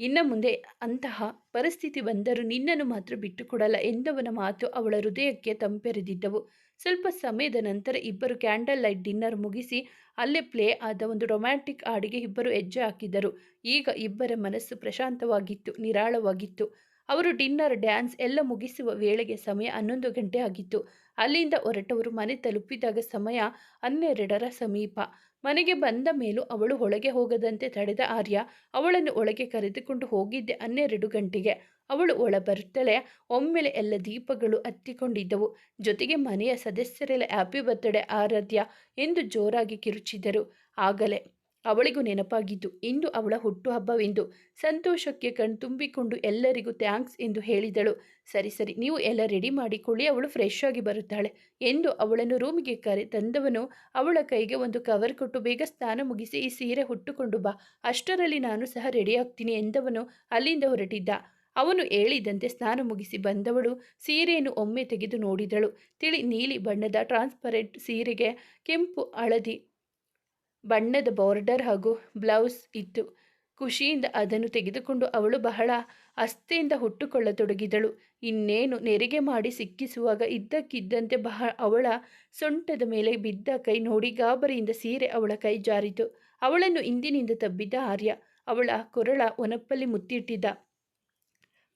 ಇನ್ನು ಮುಂದೆ ಅಂತಹ ಪರಿಸ್ಥಿತಿ ಬಂದರೂ ನಿನ್ನನ್ನು ಮಾತ್ರ ಬಿಟ್ಟುಕೊಡಲ್ಲ ಎಂದವನ ಮಾತು ಅವಳ ಹೃದಯಕ್ಕೆ ತಂಪೆರೆದಿದ್ದವು. ಸ್ವಲ್ಪ ಸಮಯದ ನಂತರ ಇಬ್ಬರು ಕ್ಯಾಂಡಲ್ ಲೈಟ್ ಡಿನ್ನರ್ ಮುಗಿಸಿ ಅಲ್ಲೇ ಪ್ಲೇ ಆದ ಒಂದು ರೊಮ್ಯಾಂಟಿಕ್ ಹಾಡಿಗೆ ಇಬ್ಬರು ಹೆಜ್ಜೆ ಹಾಕಿದರು. ಈಗ ಇಬ್ಬರ ಮನಸ್ಸು ಪ್ರಶಾಂತವಾಗಿತ್ತು, ನಿರಾಳವಾಗಿತ್ತು. ಅವರು ಡಿನ್ನರ್, ಡ್ಯಾನ್ಸ್ ಎಲ್ಲ ಮುಗಿಸುವ ವೇಳೆಗೆ ಸಮಯ ಹನ್ನೊಂದು ಗಂಟೆ ಆಗಿತ್ತು. ಅಲ್ಲಿಂದ ಹೊರಟವರು ಮನೆ ತಲುಪಿದಾಗ ಸಮಯ ಹನ್ನೆರಡರ ಸಮೀಪ. ಮನೆಗೆ ಬಂದ ಮೇಲೂ ಅವಳು ಒಳಗೆ ಹೋಗದಂತೆ ತಡೆದ ಆರ್ಯ ಅವಳನ್ನು ಒಳಗೆ ಕರೆದುಕೊಂಡು ಹೋಗಿದ್ದೆ ಹನ್ನೆರಡು ಗಂಟೆಗೆ. ಅವಳು ಒಳ ಬರುತ್ತಲೇ ಒಮ್ಮೆಲೆ ಎಲ್ಲ ದೀಪಗಳು ಹತ್ತಿಕೊಂಡಿದ್ದವು. ಜೊತೆಗೆ ಮನೆಯ ಸದಸ್ಯರೆಲ್ಲ ಹ್ಯಾಪಿ ಬರ್ತ್ಡೇ ಆರಾಧ್ಯ ಎಂದು ಜೋರಾಗಿ ಕಿರುಚಿದರು ಆಗಲೇ ಅವಳಿಗೂ ನೆನಪಾಗಿದ್ದು, ಇಂದು ಅವಳ ಹುಟ್ಟುಹಬ್ಬವೆಂದು ಸಂತೋಷಕ್ಕೆ ಕಣ್ತುಂಬಿಕೊಂಡು ಎಲ್ಲರಿಗೂ ಥ್ಯಾಂಕ್ಸ್ ಎಂದು ಹೇಳಿದಳು. ಸರಿ ಸರಿ, ನೀವು ಎಲ್ಲ ರೆಡಿ ಮಾಡಿಕೊಳ್ಳಿ, ಅವಳು ಫ್ರೆಶ್ ಆಗಿ ಬರುತ್ತಾಳೆ ಎಂದು ಅವಳನ್ನು ರೂಮಿಗೆ ಕರೆ ತಂದವನು, ಅವಳ ಕೈಗೆ ಒಂದು ಕವರ್ ಕೊಟ್ಟು ಬೇಗ ಸ್ನಾನ ಮುಗಿಸಿ ಈ ಸೀರೆ ಹುಟ್ಟುಕೊಂಡು ಬಾ. ಅಷ್ಟರಲ್ಲಿ ನಾನು ಸಹ ರೆಡಿ ಆಗ್ತೀನಿ ಎಂದವನು ಅಲ್ಲಿಂದ ಹೊರಟಿದ್ದ. ಅವನು ಹೇಳಿದಂತೆ ಸ್ನಾನ ಮುಗಿಸಿ ಬಂದವಳು, ಸೀರೆಯನ್ನು ಒಮ್ಮೆ ತೆಗೆದು ನೋಡಿದಳು. ತಿಳಿ ನೀಲಿ ಬಣ್ಣದ ಟ್ರಾನ್ಸ್ಪರೆಂಟ್ ಸೀರೆಗೆ ಕೆಂಪು ಹಳದಿ ಬಣ್ಣದ ಬಾರ್ಡರ್ ಹಾಗೂ ಬ್ಲೌಸ್ ಇತ್ತು. ಖುಷಿಯಿಂದ ಅದನ್ನು ತೆಗೆದುಕೊಂಡು ಅವಳು ಬಹಳ ಅಸ್ತೆಯಿಂದ ಹುಟ್ಟುಕೊಳ್ಳತೊಡಗಿದಳು. ಇನ್ನೇನು ನೆರಿಗೆ ಮಾಡಿ ಸಿಕ್ಕಿಸುವಾಗ ಇದ್ದಕ್ಕಿದ್ದಂತೆ ಬಹ ಅವಳ ಸೊಂಟದ ಮೇಲೆ ಬಿದ್ದ ಕೈ ನೋಡಿ ಗಾಬರಿಯಿಂದ ಸೀರೆ ಅವಳ ಕೈ ಜಾರಿತು. ಅವಳನ್ನು ಇಂದಿನಿಂದ ತಬ್ಬಿದ್ದ ಆರ್ಯ. ಅವಳ ಕೊರಳ ಒನಪ್ಪಲ್ಲಿ ಮುತ್ತಿಟ್ಟಿದ್ದ.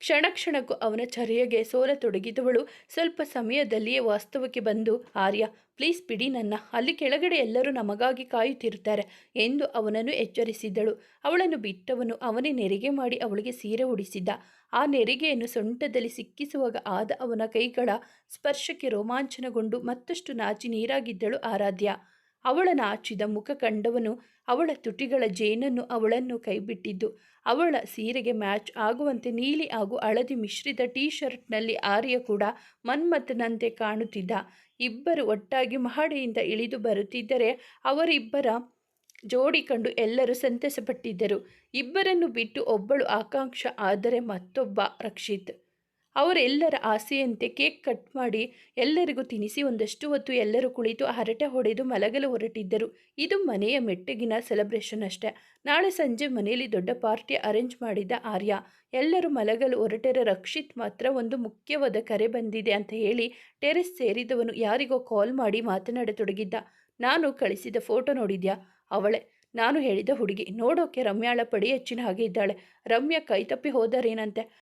ಕ್ಷಣ ಕ್ಷಣಕ್ಕೂ ಅವನ ಚರ್ಯೆಗೆ ಸೋಲತೊಡಗಿದವಳು. ಸ್ವಲ್ಪ ಸಮಯದಲ್ಲಿಯೇ ವಾಸ್ತವಕ್ಕೆ ಬಂದು, ಆರ್ಯ ಪ್ಲೀಸ್ ಬಿಡಿ ನನ್ನ. ಅಲ್ಲಿ ಕೆಳಗಡೆ ಎಲ್ಲರೂ ನಮಗಾಗಿ ಕಾಯುತ್ತಿರುತ್ತಾರೆ ಎಂದು ಅವನನ್ನು ಎಚ್ಚರಿಸಿದ್ದಳು ಅವಳನ್ನು ಬಿಟ್ಟವನು ಅವನೇ ನೆರಿಗೆ ಮಾಡಿ ಅವಳಿಗೆ ಸೀರೆ ಉಡಿಸಿದ್ದ ಆ ನೆರಿಗೆಯನ್ನು ಸೊಂಟದಲ್ಲಿ ಸಿಕ್ಕಿಸುವಾಗ ಆದ ಅವನ ಕೈಗಳ ಸ್ಪರ್ಶಕ್ಕೆ ರೋಮಾಂಚನಗೊಂಡು ಮತ್ತಷ್ಟು ನಾಚಿ ನೀರಾಗಿದ್ದಳು ಆರಾಧ್ಯ. ಅವಳ ಆಚಿದ ಮುಖ ಕಂಡವನು ಅವಳ ತುಟಿಗಳ ಜೇನನ್ನು ಅವಳನ್ನು ಕೈಬಿಟ್ಟಿದ್ದು. ಅವಳ ಸೀರೆಗೆ ಮ್ಯಾಚ್ ಆಗುವಂತೆ ನೀಲಿ ಹಾಗೂ ಹಳದಿ ಮಿಶ್ರಿತ ಟೀ ಶರ್ಟ್ನಲ್ಲಿ ಆರ್ಯ ಕೂಡ ಮನ್ಮಥನಂತೆ ಕಾಣುತ್ತಿದ್ದ. ಇಬ್ಬರು ಒಟ್ಟಾಗಿ ಮಹಡಿಯಿಂದ ಇಳಿದು ಬರುತ್ತಿದ್ದರೆ ಅವರಿಬ್ಬರ ಜೋಡಿ ಕಂಡು ಎಲ್ಲರೂ ಸಂತಸಪಟ್ಟಿದ್ದರು. ಇಬ್ಬರನ್ನು ಬಿಟ್ಟು ಒಬ್ಬಳು ಆಕಾಂಕ್ಷ, ಆದರೆ ಮತ್ತೊಬ್ಬ ರಕ್ಷಿತ್. ಅವರೆಲ್ಲರ ಆಸೆಯಂತೆ ಕೇಕ್ ಕಟ್ ಮಾಡಿ ಎಲ್ಲರಿಗೂ ತಿನಿಸಿ ಒಂದಷ್ಟು ಹೊತ್ತು ಎಲ್ಲರೂ ಕುಳಿತು ಹರಟೆ ಹೊಡೆದು ಮಲಗಲು ಹೊರಟಿದ್ದರು. ಇದು ಮನೆಯ ಮೆಟ್ಟಗಿನ ಸೆಲೆಬ್ರೇಷನ್ ಅಷ್ಟೇ. ನಾಳೆ ಸಂಜೆ ಮನೆಯಲ್ಲಿ ದೊಡ್ಡ ಪಾರ್ಟಿ ಅರೇಂಜ್ ಮಾಡಿದ್ದ ಆರ್ಯ, ಎಲ್ಲರೂ ಮಲಗಲು ಹೊರಟರ, ರಕ್ಷಿತ್ ಮಾತ್ರ ಒಂದು ಮುಖ್ಯವಾದ ಕರೆ ಬಂದಿದೆ ಅಂತ ಹೇಳಿ ಟೆರೆಸ್ ಸೇರಿದವನು ಯಾರಿಗೋ ಕಾಲ್ ಮಾಡಿ ಮಾತನಾಡತೊಡಗಿದ್ದ. ನಾನು ಕಳಿಸಿದ ಫೋಟೋ ನೋಡಿದ್ಯಾ? ಅವಳೆ. ನಾನು ಹೇಳಿದ ಹುಡುಗಿ. ನೋಡೋಕೆ ರಮ್ಯಾಳ ಪಡಿ ಹೆಚ್ಚಿನ ಹಾಗೆ ಇದ್ದಾಳೆ. ರಮ್ಯಾ ಕೈತಪ್ಪಿ ಹೋದರೇನಂತೆ?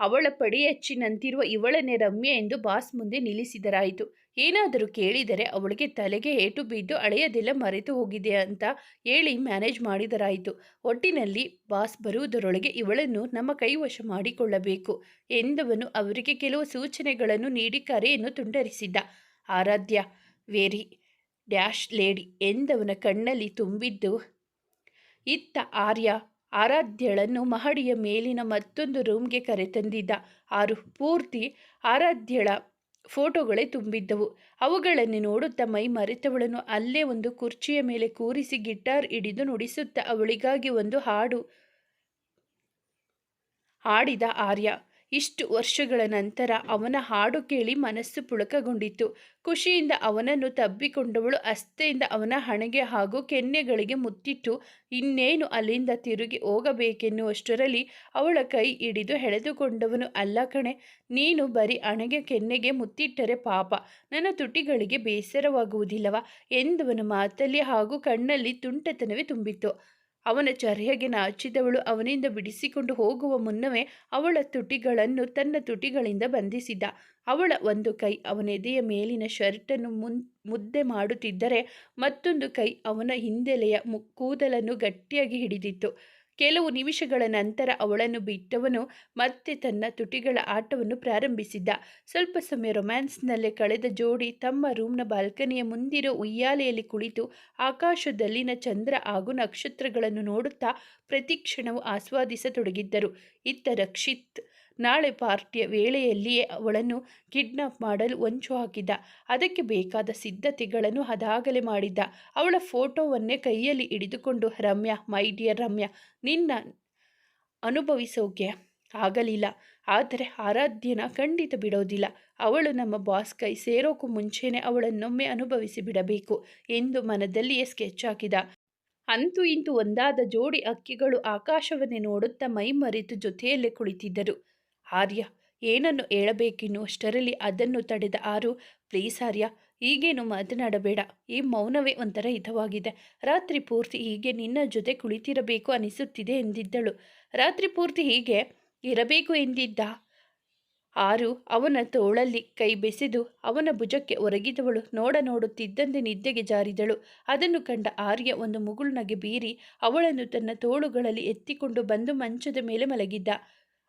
ಅವಳ ಪಡಿ ಹೆಚ್ಚಿನಂತಿರುವ ಇವಳನ್ನೇ ರಮ್ಯ ಎಂದು ಬಾಸ್ ಮುಂದೆ ನಿಲ್ಲಿಸಿದರಾಯಿತು. ಏನಾದರೂ ಕೇಳಿದರೆ ಅವಳಿಗೆ ತಲೆಗೆ ಏಟು ಬಿದ್ದು ಅಳೆಯದೆಲ್ಲ ಮರೆತು ಹೋಗಿದೆ ಅಂತ ಹೇಳಿ ಮ್ಯಾನೇಜ್ ಮಾಡಿದರಾಯಿತು. ಒಟ್ಟಿನಲ್ಲಿ ಬಾಸ್ ಬರುವುದರೊಳಗೆ ಇವಳನ್ನು ನಮ್ಮ ಕೈವಶ ಮಾಡಿಕೊಳ್ಳಬೇಕು ಎಂದವನು ಅವರಿಗೆ ಕೆಲವು ಸೂಚನೆಗಳನ್ನು ನೀಡಿ ಕರೆಯನ್ನು ತುಂಡರಿಸಿದ್ದ. ಆರಾಧ್ಯ, ವೇರಿ ಡ್ಯಾಶ್ ಲೇಡಿ ಎಂದವನ ಕಣ್ಣಲ್ಲಿ ತುಂಬಿದ್ದು ಇತ್ತ ಆರ್ಯ ಆರಾಧ್ಯಳನ್ನು ಮಹಡಿಯ ಮೇಲಿನ ಮತ್ತೊಂದು ರೂಮ್ಗೆ ಕರೆತಂದಿದ್ದ ಆರು ಪೂರ್ತಿ ಆರಾಧ್ಯಳ ಫೋಟೋಗಳೇ ತುಂಬಿದ್ದವು. ಅವುಗಳನ್ನು ನೋಡುತ್ತಾ ಮೈ ಮರೆತವಳನ್ನು ಅಲ್ಲೇ ಒಂದು ಕುರ್ಚಿಯ ಮೇಲೆ ಕೂರಿಸಿ ಗಿಟಾರ್ ಹಿಡಿದು ನುಡಿಸುತ್ತಾ ಅವಳಿಗಾಗಿ ಒಂದು ಹಾಡು ಹಾಡಿದ ಆರ್ಯ. ಇಷ್ಟು ವರ್ಷಗಳ ನಂತರ ಅವನ ಹಾಡು ಕೇಳಿ ಮನಸ್ಸು ಪುಳಕಗೊಂಡಿತ್ತು. ಖುಷಿಯಿಂದ ಅವನನ್ನು ತಬ್ಬಿಕೊಂಡವಳು ಅಸ್ತೆಯಿಂದ ಅವನ ಹಣೆಗೆ ಹಾಗೂ ಕೆನ್ನೆಗಳಿಗೆ ಮುತ್ತಿಟ್ಟು ಇನ್ನೇನು ಅಲ್ಲಿಂದ ತಿರುಗಿ ಹೋಗಬೇಕೆನ್ನುವಷ್ಟರಲ್ಲಿ ಅವಳ ಕೈ ಹಿಡಿದು ಎಳೆದುಕೊಂಡವನು ಅಲ್ಲ ಕಣೆ, ನೀನು ಬರೀ ಹಣೆಗೆ ಕೆನ್ನೆಗೆ ಮುತ್ತಿಟ್ಟರೆ ಪಾಪ. ನನ್ನ ತುಟಿಗಳಿಗೆ ಬೇಸರವಾಗುವುದಿಲ್ಲವ? ಎಂದವನ ಮಾತಲ್ಲಿ ಹಾಗೂ ಕಣ್ಣಲ್ಲಿ ತುಂಟತನವೇ ತುಂಬಿತ್ತು. ಅವನ ಚರ್ಯಗೆ ನಾಚಿದವಳು ಅವನಿಂದ ಬಿಡಿಸಿಕೊಂಡು ಹೋಗುವ ಮುನ್ನವೇ ಅವಳ ತುಟಿಗಳನ್ನು ತನ್ನ ತುಟಿಗಳಿಂದ ಬಂಧಿಸಿದ್ದ. ಅವಳ ಒಂದು ಕೈ ಅವನ ಎದೆಯ ಮೇಲಿನ ಶರ್ಟನ್ನು ಮುನ್, ಮುದ್ದೆ ಮಾಡುತ್ತಿದ್ದರೆ ಮತ್ತೊಂದು ಕೈ ಅವನ ಹಿಂದೆಲೆಯ ಮು, ಕೂದಲನ್ನು ಗಟ್ಟಿಯಾಗಿ ಹಿಡಿದಿತ್ತು. ಕೆಲವು ನಿಮಿಷಗಳ ನಂತರ ಅವಳನ್ನು ಬಿಟ್ಟವನು ಮತ್ತೆ ತನ್ನ ತುಟಿಗಳ ಆಟವನ್ನು ಪ್ರಾರಂಭಿಸಿದ್ದ. ಸ್ವಲ್ಪ ಸಮಯ ರೊಮ್ಯಾನ್ಸ್ನಲ್ಲೇ ಕಳೆದ ಜೋಡಿ ತಮ್ಮ ರೂಮ್ನ ಬಾಲ್ಕನಿಯ ಮುಂದಿರೋ ಉಯ್ಯಾಲೆಯಲ್ಲಿ ಕುಳಿತು ಆಕಾಶದಲ್ಲಿನ ಚಂದ್ರ ಹಾಗೂ ನಕ್ಷತ್ರಗಳನ್ನು ನೋಡುತ್ತಾ ಪ್ರತಿಕ್ಷಣವು ಆಸ್ವಾದಿಸತೊಡಗಿದ್ದರು. ಇತ್ತ ರಕ್ಷಿತ್ ನಾಳೆ ಪಾರ್ಟಿಯ ವೇಳೆಯಲ್ಲಿಯೇ ಅವಳನ್ನು ಕಿಡ್ನಾಪ್ ಮಾಡಲು ಹೊಂಚು ಹಾಕಿದ್ದ. ಅದಕ್ಕೆ ಬೇಕಾದ ಸಿದ್ಧತೆಗಳನ್ನು ಅದಾಗಲೇ ಮಾಡಿದ್ದ. ಅವಳ ಫೋಟೋವನ್ನೇ ಕೈಯಲ್ಲಿ ಹಿಡಿದುಕೊಂಡು, ರಮ್ಯಾ, ಮೈ ಡಿಯರ್ ರಮ್ಯಾ, ನಿನ್ನ ಅನುಭವಿಸೋಕೆ ಆಗಲಿಲ್ಲ. ಆದರೆ ಆರಾಧ್ಯನ ಖಂಡಿತ ಬಿಡೋದಿಲ್ಲ. ಅವಳು ನಮ್ಮ ಬಾಸ್ ಕೈ ಸೇರೋಕ್ಕೂ ಮುಂಚೆನೇ ಅವಳನ್ನೊಮ್ಮೆ ಅನುಭವಿಸಿ ಬಿಡಬೇಕು ಎಂದು ಮನದಲ್ಲಿಯೇ ಸ್ಕೆಚ್ ಹಾಕಿದ. ಅಂತೂ ಇಂತೂ ಒಂದಾದ ಜೋಡಿ ಅಕ್ಕಿಗಳು ಆಕಾಶವನ್ನೇ ನೋಡುತ್ತಾ ಮೈ ಮರೆತು ಜೊತೆಯಲ್ಲೇ ಕುಳಿತಿದ್ದರು. ಆರ್ಯ, ಏನನ್ನು ಹೇಳಬೇಕೆನ್ನುವಷ್ಟರಲ್ಲಿ ಅದನ್ನು ತಡೆದ ಆರು? ಪ್ಲೀಸ್ ಆರ್ಯ, ಈಗೇನು ಮಾತನಾಡಬೇಡ. ಈ ಮೌನವೇ ಒಂಥರ ಹಿತವಾಗಿದೆ. ರಾತ್ರಿ ಪೂರ್ತಿ ಹೀಗೆ ನಿನ್ನ ಜೊತೆ ಕುಳಿತಿರಬೇಕು ಅನಿಸುತ್ತಿದೆ ಎಂದಿದ್ದಳು. ರಾತ್ರಿ ಪೂರ್ತಿ ಹೀಗೆ ಇರಬೇಕು ಎಂದಿದ್ದ? ಆರು, ಅವನ ತೋಳಲ್ಲಿ ಕೈ ಬೆಸೆದು ಅವನ ಭುಜಕ್ಕೆ ಒರಗಿದವಳು. ನೋಡ ನೋಡುತ್ತಿದ್ದಂತೆ ನಿದ್ದೆಗೆ ಜಾರಿದಳು. ಅದನ್ನು ಕಂಡ ಆರ್ಯ ಒಂದು ಮುಗುಳ್ನಗೆ ಬೀರಿ ಅವಳನ್ನು ತನ್ನ ತೋಳುಗಳಲ್ಲಿ ಎತ್ತಿಕೊಂಡು ಬಂದು ಮಂಚದ ಮೇಲೆ ಮಲಗಿದ್ದ.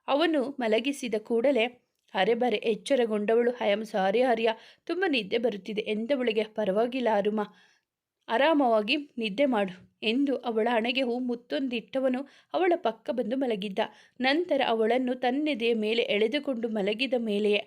ಅವನು ಮಲಗಿಸಿದ ಕೂಡಲೇ ಅರೆಬರೆ ಎಚ್ಚರಗೊಂಡವಳು ಹಯಂ ಸಾರಿ ಹರಿಯ ತುಂಬ ನಿದ್ದೆ ಬರುತ್ತಿದೆ. ಎಂದವಳಿಗೆ, ಪರವಾಗಿಲ್ಲ, ಅರುಮ. ಆರಾಮವಾಗಿ ನಿದ್ದೆ ಮಾಡು ಎಂದು ಅವಳ ಹಣೆಗೆ ಹೂ ಮುತ್ತೊಂದಿಟ್ಟವನು ಅವಳ ಪಕ್ಕ ಬಂದು ಮಲಗಿದ್ದ. ನಂತರ ಅವಳನ್ನು ತನ್ನೆದೆಯ ಮೇಲೆ ಎಳೆದುಕೊಂಡು ಮಲಗಿದ ಮೇಲೆಯೇ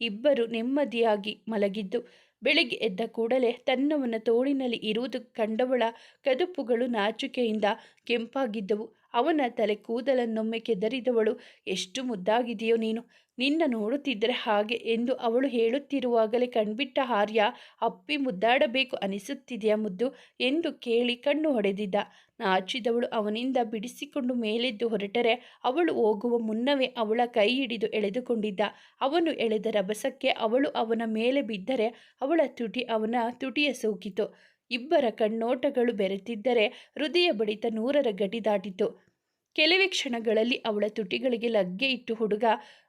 ಇಬ್ಬರು ನೆಮ್ಮದಿಯಾಗಿ ಮಲಗಿದ್ದು, ಬೆಳಿಗ್ಗೆ ಎದ್ದ ಕೂಡಲೇ ತನ್ನವನ ತೋಳಿನಲ್ಲಿ ಇರುವುದು ಕಂಡವಳ ಕದುಪುಗಳು ನಾಚಿಕೆಯಿಂದ ಕೆಂಪಾಗಿದ್ದವು. ಅವನ ತಲೆ ಕೂದಲನ್ನೊಮ್ಮೆ ಕೆದರಿದವಳು, ಎಷ್ಟು ಮುದ್ದಾಗಿದೆಯೋ ನೀನು. ನಿನ್ನ ನೋಡುತ್ತಿದ್ದರೆ ಹಾಗೆ ಎಂದು ಅವಳು ಹೇಳುತ್ತಿರುವಾಗಲೇ ಕಣ್ಬಿಟ್ಟ ಹಾರ್ಯ ಅಪ್ಪಿ, ಮುದ್ದಾಡಬೇಕು ಅನಿಸುತ್ತಿದೆಯಾ ಮುದ್ದು ಎಂದು ಕೇಳಿ ಕಣ್ಣು ಹೊಡೆದಿದ್ದ. ನಾಚಿದವಳು ಅವನಿಂದ ಬಿಡಿಸಿಕೊಂಡು ಮೇಲೆದ್ದು ಹೊರಟರೆ, ಅವಳು ಹೋಗುವ ಮುನ್ನವೇ ಅವಳ ಕೈ ಹಿಡಿದು ಎಳೆದುಕೊಂಡಿದ್ದ. ಅವನು ಎಳೆದ ರಭಸಕ್ಕೆ ಅವಳು ಅವನ ಮೇಲೆ ಬಿದ್ದರೆ ಅವಳ ತುಟಿ ಅವನ ತುಟಿಯ ಸೋಕಿತು. ಇಬ್ಬರ ಕಣ್ಣೋಟಗಳು ಬೆರೆತಿದ್ದರೆ ಹೃದಯ ಬಡಿತ ನೂರರ ಗಡಿ ದಾಟಿತು. ಕೆಲವೇ ಕ್ಷಣಗಳಲ್ಲಿ ಅವಳ ತುಟಿಗಳಿಗೆ ಲಗ್ಗೆ ಇಟ್ಟು ಹುಡುಗ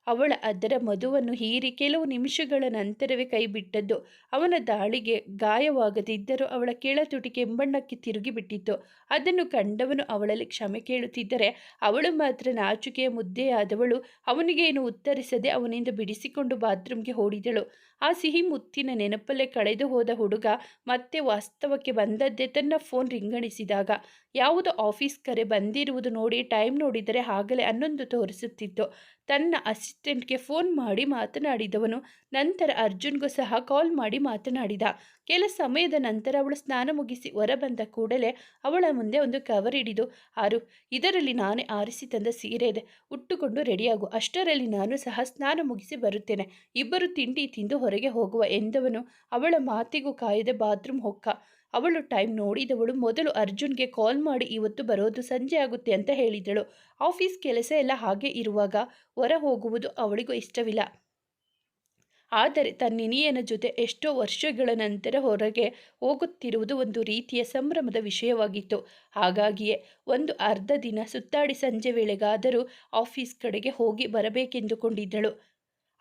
ಅವಳ ಅದರ ಮಧುವನ್ನು ಹೀರಿ ಕೆಲವು ನಿಮಿಷಗಳ ನಂತರವೇ ಕೈಬಿಟ್ಟದ್ದು. ಅವನ ದಾಳಿಗೆ ಗಾಯವಾಗದಿದ್ದರೂ ಅವಳ ಕೆಳತುಟಿ ಕೆಂಬಣ್ಣಕ್ಕೆ ತಿರುಗಿಬಿಟ್ಟಿತ್ತು. ಅದನ್ನು ಕಂಡವನು ಅವಳಲ್ಲಿ ಕ್ಷಮೆ ಕೇಳುತ್ತಿದ್ದರೆ, ಅವಳು ಮಾತ್ರ ನಾಚುಕೆಯ ಮುದ್ದೆಯಾದವಳು. ಅವನಿಗೇನು ಉತ್ತರಿಸದೆ ಅವನಿಂದ ಬಿಡಿಸಿಕೊಂಡು ಬಾತ್ರೂಮ್ಗೆ ಓಡಿದಳು. ಆ ಸಿಹಿ ಮುತ್ತಿನ ನೆನಪಲ್ಲೇ ಕಳೆದು ಹೋದ ಹುಡುಗ ಮತ್ತೆ ವಾಸ್ತವಕ್ಕೆ ಬಂದದ್ದೇ ತನ್ನ ಫೋನ್ ರಿಂಗಣಿಸಿದಾಗ. ಯಾವುದೋ ಆಫೀಸ್ ಕರೆ ಬಂದಿರುವುದು ನೋಡಿ ಟೈಮ್ ನೋಡಿದರೆ ಆಗಲೇ ಹನ್ನೊಂದು ತೋರಿಸುತ್ತಿತ್ತು. ತನ್ನ ಅಸಿ ಅಸಿಸ್ಟೆಂಟ್ಗೆ ಫೋನ್ ಮಾಡಿ ಮಾತನಾಡಿದವನು. ನಂತರ ಅರ್ಜುನ್ಗೂ ಸಹ ಕಾಲ್ ಮಾಡಿ ಮಾತನಾಡಿದ. ಕೆಲ ಸಮಯದ ನಂತರ ಅವಳು ಸ್ನಾನ ಮುಗಿಸಿ ಹೊರಬಂದ ಕೂಡಲೇ ಅವಳ ಮುಂದೆ ಒಂದು ಕವರ್ ಹಿಡಿದು, ಆರು, ಇದರಲ್ಲಿ ನಾನೇ ಆರಿಸಿ ತಂದ ಸೀರೆ ಇದೆ. ಉಟ್ಟುಕೊಂಡು ರೆಡಿಯಾಗು. ಅಷ್ಟರಲ್ಲಿ ನಾನು ಸಹ ಸ್ನಾನ ಮುಗಿಸಿ ಬರುತ್ತೇನೆ. ಇಬ್ಬರು ತಿಂಡಿ ತಿಂದು ಹೊರಗೆ ಹೋಗುವ ಎಂದವನು ಅವಳ ಮಾತಿಗೂ ಕಾಯದೆ ಬಾತ್ರೂಮ್ ಹೊಕ್ಕ. ಅವಳು ಟೈಮ್ ನೋಡಿದವಳು, ಮೊದಲು ಅರ್ಜುನ್ಗೆ ಕಾಲ್ ಮಾಡಿ ಇವತ್ತು ಬರೋದು ಸಂಜೆ ಆಗುತ್ತೆ ಅಂತ ಹೇಳಿದಳು. ಆಫೀಸ್ ಕೆಲಸ ಎಲ್ಲ ಹಾಗೆ ಇರುವಾಗ ಹೊರ ಹೋಗುವುದು ಅವಳಿಗೂ ಇಷ್ಟವಿಲ್ಲ. ಆದರೆ ತನ್ನಿನಿಯನ ಜೊತೆ ಎಷ್ಟೋ ವರ್ಷಗಳ ನಂತರ ಹೊರಗೆ ಹೋಗುತ್ತಿರುವುದು ಒಂದು ರೀತಿಯ ಸಂಭ್ರಮದ ವಿಷಯವಾಗಿತ್ತು. ಹಾಗಾಗಿಯೇ ಒಂದು ಅರ್ಧ ದಿನ ಸುತ್ತಾಡಿ ಸಂಜೆ ವೇಳೆಗಾದರೂ ಆಫೀಸ್ ಕಡೆಗೆ ಹೋಗಿ ಬರಬೇಕೆಂದುಕೊಂಡಿದ್ದಳು.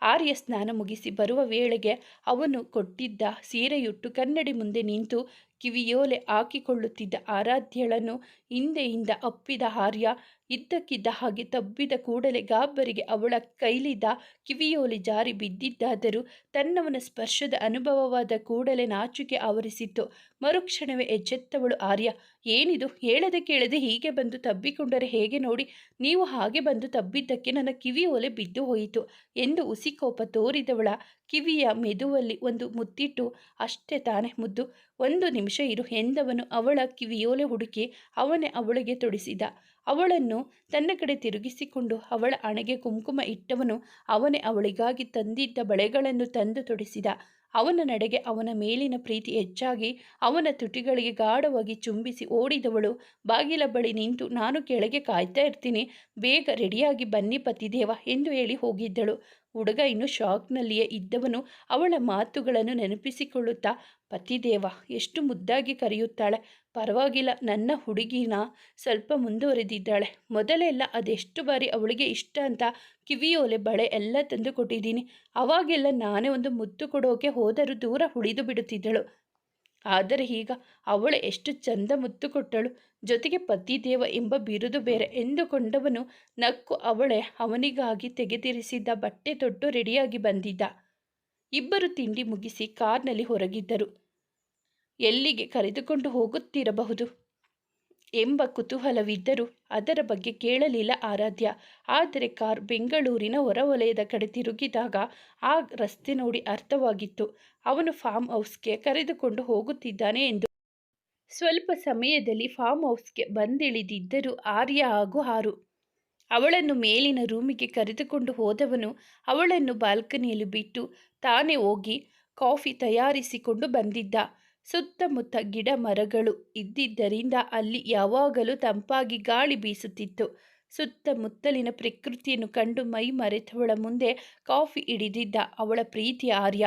ಆರ್ಯ ಸ್ನಾನ ಮುಗಿಸಿ ಬರುವ ವೇಳೆಗೆ ಅವನು ಕೊಟ್ಟಿದ್ದ ಸೀರೆಯುಟ್ಟು ಕನ್ನಡಿ ಮುಂದೆ ನಿಂತು ಕಿವಿಯೋಲೆ ಹಾಕಿಕೊಳ್ಳುತ್ತಿದ್ದ ಆರಾಧ್ಯಳನ್ನು ಹಿಂದೆಯಿಂದ ಅಪ್ಪಿದ ಆರ್ಯ ಇದ್ದಕ್ಕಿದ್ದ ಹಾಗೆ ತಬ್ಬಿದ ಕೂಡಲೇ ಗಾಬರಿಗೆ ಅವಳ ಕೈಲಿದ್ದ ಕಿವಿಯೋಲೆ ಜಾರಿ ಬಿದ್ದಿದ್ದಾದರೂ ತನ್ನವನ ಸ್ಪರ್ಶದ ಅನುಭವವಾದ ಕೂಡಲೇ ನಾಚುಕೆ ಆವರಿಸಿತ್ತು. ಮರುಕ್ಷಣವೇ ಎಚ್ಚೆತ್ತವಳು ಆರ್ಯ, ಏನಿದು? ಹೇಳದೆ ಕೇಳದೆ ಹೀಗೆ ಬಂದು ತಬ್ಬಿಕೊಂಡರೆ ಹೇಗೆ ನೋಡಿ? ನೀವು ಹಾಗೆ ಬಂದು ತಬ್ಬಿದ್ದಕ್ಕೆ ನನ್ನ ಕಿವಿಯೋಲೆ ಬಿದ್ದು ಹೋಯಿತು ಎಂದು ಉಸಿಕೋಪ ತೋರಿದವಳ ಕಿವಿಯ ಮೆದುವಲ್ಲಿ ಒಂದು ಮುತ್ತಿಟ್ಟು, ಅಷ್ಟೇ ತಾನೇ ಮುದ್ದು, ಒಂದು ನಿಮಿಷ ಇರು ಎಂದವನು ಅವಳ ಕಿವಿಯೋಲೆ ಹುಡುಕಿ ಅವನೇ ಅವಳಿಗೆ ತೊಡಿಸಿದ. ಅವಳನ್ನು ತನ್ನ ಕಡೆ ತಿರುಗಿಸಿಕೊಂಡು ಅವಳ ಅಣೆಗೆ ಕುಂಕುಮ ಇಟ್ಟವನು ಅವನೇ ಅವಳಿಗಾಗಿ ತಂದಿದ್ದ ಬಳೆಗಳನ್ನು ತಂದು ತೊಡಿಸಿದ. ಅವನ ನಡೆಗೆ ಅವನ ಮೇಲಿನ ಪ್ರೀತಿ ಹೆಚ್ಚಾಗಿ ಅವನ ತುಟಿಗಳಿಗೆ ಗಾಢವಾಗಿ ಚುಂಬಿಸಿ ಓಡಿದವಳು, ಬಾಗಿಲ ಬಳಿ ನಿಂತು ನಾನು ಕೆಳಗೆ ಕಾಯ್ತಾ ಇರ್ತೀನಿ, ಬೇಗ ರೆಡಿಯಾಗಿ ಬನ್ನಿ ಪತಿದೇವ ಎಂದು ಹೇಳಿ ಹೋಗಿದ್ದಳು. ಹುಡುಗ ಇನ್ನು ಶಾಕ್ನಲ್ಲಿಯೇ ಇದ್ದವನು ಅವಳ ಮಾತುಗಳನ್ನು ನೆನಪಿಸಿಕೊಳ್ಳುತ್ತಾ, ಪತಿದೇವ, ಎಷ್ಟು ಮುದ್ದಾಗಿ ಕರೆಯುತ್ತಾಳೆ. ಪರವಾಗಿಲ್ಲ, ನನ್ನ ಹುಡುಗಿನ ಸ್ವಲ್ಪ ಮುಂದುವರೆದಿದ್ದಾಳೆ. ಮೊದಲೆಲ್ಲ ಅದೆಷ್ಟು ಬಾರಿ ಅವಳಿಗೆ ಇಷ್ಟ ಅಂತ ಕಿವಿಯೋಲೆ ಬಳೆ ಎಲ್ಲ ತಂದು ಕೊಟ್ಟಿದ್ದೀನಿ ಅವಾಗೆಲ್ಲ ನಾನೇ ಒಂದು ಮುತ್ತು ಕೊಡೋಕೆ ಹೋದರೂ ದೂರ ಉಳಿದು ಬಿಡುತ್ತಿದ್ದಳು. ಆದರೆ ಈಗ ಅವಳು ಎಷ್ಟು ಚಂದ ಮುತ್ತು ಕೊಟ್ಟಳು. ಜೊತೆಗೆ ಪತಿದೇವ ಎಂಬ ಬಿರುದು ಬೇರೆ ಎಂದುಕೊಂಡವನು ನಕ್ಕು ಅವಳೆ ಅವನಿಗಾಗಿ ತೆಗೆದಿರಿಸಿದ್ದ ಬಟ್ಟೆ ತೊಟ್ಟು ರೆಡಿಯಾಗಿ ಬಂದಿದ್ದ. ಇಬ್ಬರು ತಿಂಡಿ ಮುಗಿಸಿ ಕಾರ್ನಲ್ಲಿ ಹೊರಗಿದ್ದರು. ಎಲ್ಲಿಗೆ ಕರೆದುಕೊಂಡು ಹೋಗುತ್ತಿರಬಹುದು? ಎಂಬ ಕುತೂಹಲವಿದ್ದರೂ ಅದರ ಬಗ್ಗೆ ಕೇಳಲಿಲ್ಲ ಆರಾಧ್ಯ. ಆದರೆ ಕಾರ್ ಬೆಂಗಳೂರಿನ ಹೊರವಲಯದ ಕಡೆ ತಿರುಗಿದಾಗ ಆ ರಸ್ತೆ ನೋಡಿ ಅರ್ಥವಾಗಿತ್ತು. ಅವನು ಫಾರ್ಮ್ ಹೌಸ್ಗೆ ಕರೆದುಕೊಂಡು ಹೋಗುತ್ತಿದ್ದಾನೆ ಎಂದು. ಸ್ವಲ್ಪ ಸಮಯದಲ್ಲಿ ಫಾರ್ಮ್ ಹೌಸ್ಗೆ ಬಂದಿಳಿದಿದ್ದರು ಆರ್ಯ ಹಾಗೂ ಹಾರು. ಅವಳನ್ನು ಮೇಲಿನ ರೂಮಿಗೆ ಕರೆದುಕೊಂಡು ಹೋದವನು ಅವಳನ್ನು ಬಾಲ್ಕನಿಯಲ್ಲಿ ಬಿಟ್ಟು ತಾನೇ ಹೋಗಿ ಕಾಫಿ ತಯಾರಿಸಿಕೊಂಡು ಬಂದಿದ್ದ. ಸುತ್ತಮುತ್ತ ಗಿಡ ಮರಗಳು ಇದ್ದಿದ್ದರಿಂದ ಅಲ್ಲಿ ಯಾವಾಗಲೂ ತಂಪಾಗಿ ಗಾಳಿ ಬೀಸುತ್ತಿತ್ತು. ಸುತ್ತಮುತ್ತಲಿನ ಪ್ರಕೃತಿಯನ್ನು ಕಂಡು ಮೈ ಮರೆತವಳ ಮುಂದೆ ಕಾಫಿ ಹಿಡಿದಿದ್ದ ಅವಳ ಪ್ರೀತಿ ಆರ್ಯ.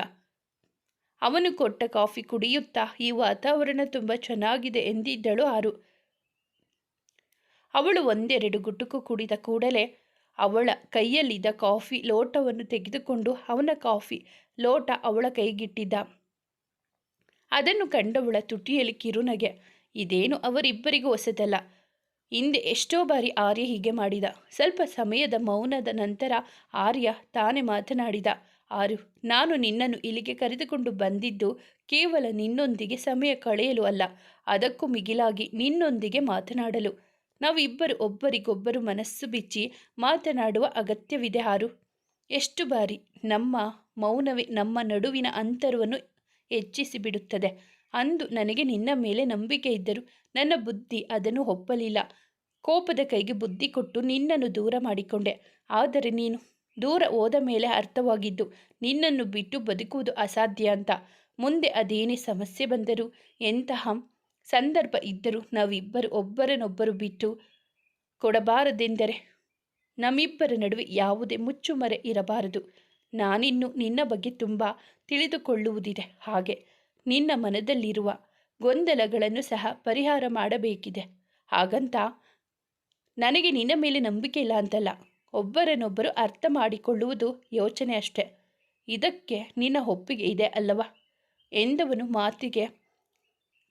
ಅವನು ಕೊಟ್ಟ ಕಾಫಿ ಕುಡಿಯುತ್ತಾ, ಈ ವಾತಾವರಣ ತುಂಬ ಚೆನ್ನಾಗಿದೆ ಎಂದಿದ್ದಳು ಆರು. ಅವಳು ಒಂದೆರಡು ಗುಟುಕು ಕುಡಿದ ಕೂಡಲೇ ಅವಳ ಕೈಯಲ್ಲಿದ್ದ ಕಾಫಿ ಲೋಟವನ್ನು ತೆಗೆದುಕೊಂಡು ಅವನ ಕಾಫಿ ಲೋಟ ಅವಳ ಕೈಗಿಟ್ಟಿದ್ದ. ಅದನ್ನು ಕಂಡವಳ ತುಟಿಯಲ್ಲಿ ಕಿರುನಗೆ, ಇದೇನು ಅವರಿಬ್ಬರಿಗೂ ಹೊಸದಲ್ಲ? ಹಿಂದೆ ಎಷ್ಟೋ ಬಾರಿ ಆರ್ಯ ಹೀಗೆ ಮಾಡಿದ. ಸ್ವಲ್ಪ ಸಮಯದ ಮೌನದ ನಂತರ ಆರ್ಯ ತಾನೇ ಮಾತನಾಡಿದ ಆರು ನಾನು ನಿನ್ನನ್ನು ಇಲ್ಲಿಗೆ ಕರೆದುಕೊಂಡು ಬಂದಿದ್ದು ಕೇವಲ ನಿನ್ನೊಂದಿಗೆ ಸಮಯ ಕಳೆಯಲು ಅಲ್ಲ, ಅದಕ್ಕೂ ಮಿಗಿಲಾಗಿ ನಿನ್ನೊಂದಿಗೆ ಮಾತನಾಡಲು. ನಾವಿಬ್ಬರು ಒಬ್ಬರಿಗೊಬ್ಬರು ಮನಸ್ಸು ಬಿಚ್ಚಿ ಮಾತನಾಡುವ ಅಗತ್ಯವಿದೆ ಆರು ಎಷ್ಟು ಬಾರಿ ನಮ್ಮ ಮೌನವೇ ನಮ್ಮ ನಡುವಿನ ಅಂತರವನ್ನು ಹೆಚ್ಚಿಸಿ ಬಿಡುತ್ತದೆ ಅಂದು ನನಗೆ ನಿನ್ನ ಮೇಲೆ ನಂಬಿಕೆ ಇದ್ದರೂ ನನ್ನ ಬುದ್ಧಿ ಅದನ್ನು ಒಪ್ಪಲಿಲ್ಲ. ಕೋಪದ ಕೈಗೆ ಬುದ್ಧಿ ಕೊಟ್ಟು ನಿನ್ನನ್ನು ದೂರ ಮಾಡಿಕೊಂಡೆ. ಆದರೆ ನೀನು ದೂರ ಹೋದ ಮೇಲೆ ಅರ್ಥವಾಗಿದ್ದು ನಿನ್ನನ್ನು ಬಿಟ್ಟು ಬದುಕುವುದು ಅಸಾಧ್ಯ ಅಂತ. ಮುಂದೆ ಅದೇನೇ ಸಮಸ್ಯೆ ಬಂದರೂ, ಎಂತಹ ಸಂದರ್ಭ ಇದ್ದರೂ ನಾವಿಬ್ಬರು ಒಬ್ಬರನ್ನೊಬ್ಬರು ಬಿಟ್ಟು ಕೊಡಬಾರದೆಂದರೆ ನಮ್ಮಿಬ್ಬರ ನಡುವೆ ಯಾವುದೇ ಮುಚ್ಚುಮರೆ ಇರಬಾರದು. ನಾನಿನ್ನು ನಿನ್ನ ಬಗ್ಗೆ ತುಂಬ ತಿಳಿದುಕೊಳ್ಳುವುದಿದೆ. ಹಾಗೆ ನಿನ್ನ ಮನದಲ್ಲಿರುವ ಗೊಂದಲಗಳನ್ನು ಸಹ ಪರಿಹಾರ ಮಾಡಬೇಕಿದೆ. ಹಾಗಂತ ನನಗೆ ನಿನ್ನ ಮೇಲೆ ನಂಬಿಕೆ ಇಲ್ಲ ಅಂತಲ್ಲ, ಒಬ್ಬರನ್ನೊಬ್ಬರು ಅರ್ಥ ಮಾಡಿಕೊಳ್ಳುವುದು ಯೋಚನೆ ಅಷ್ಟೆ. ಇದಕ್ಕೆ ನಿನ್ನ ಒಪ್ಪಿಗೆ ಇದೆ ಅಲ್ಲವಾ? ಎಂದವನು ಮಾತಿಗೆ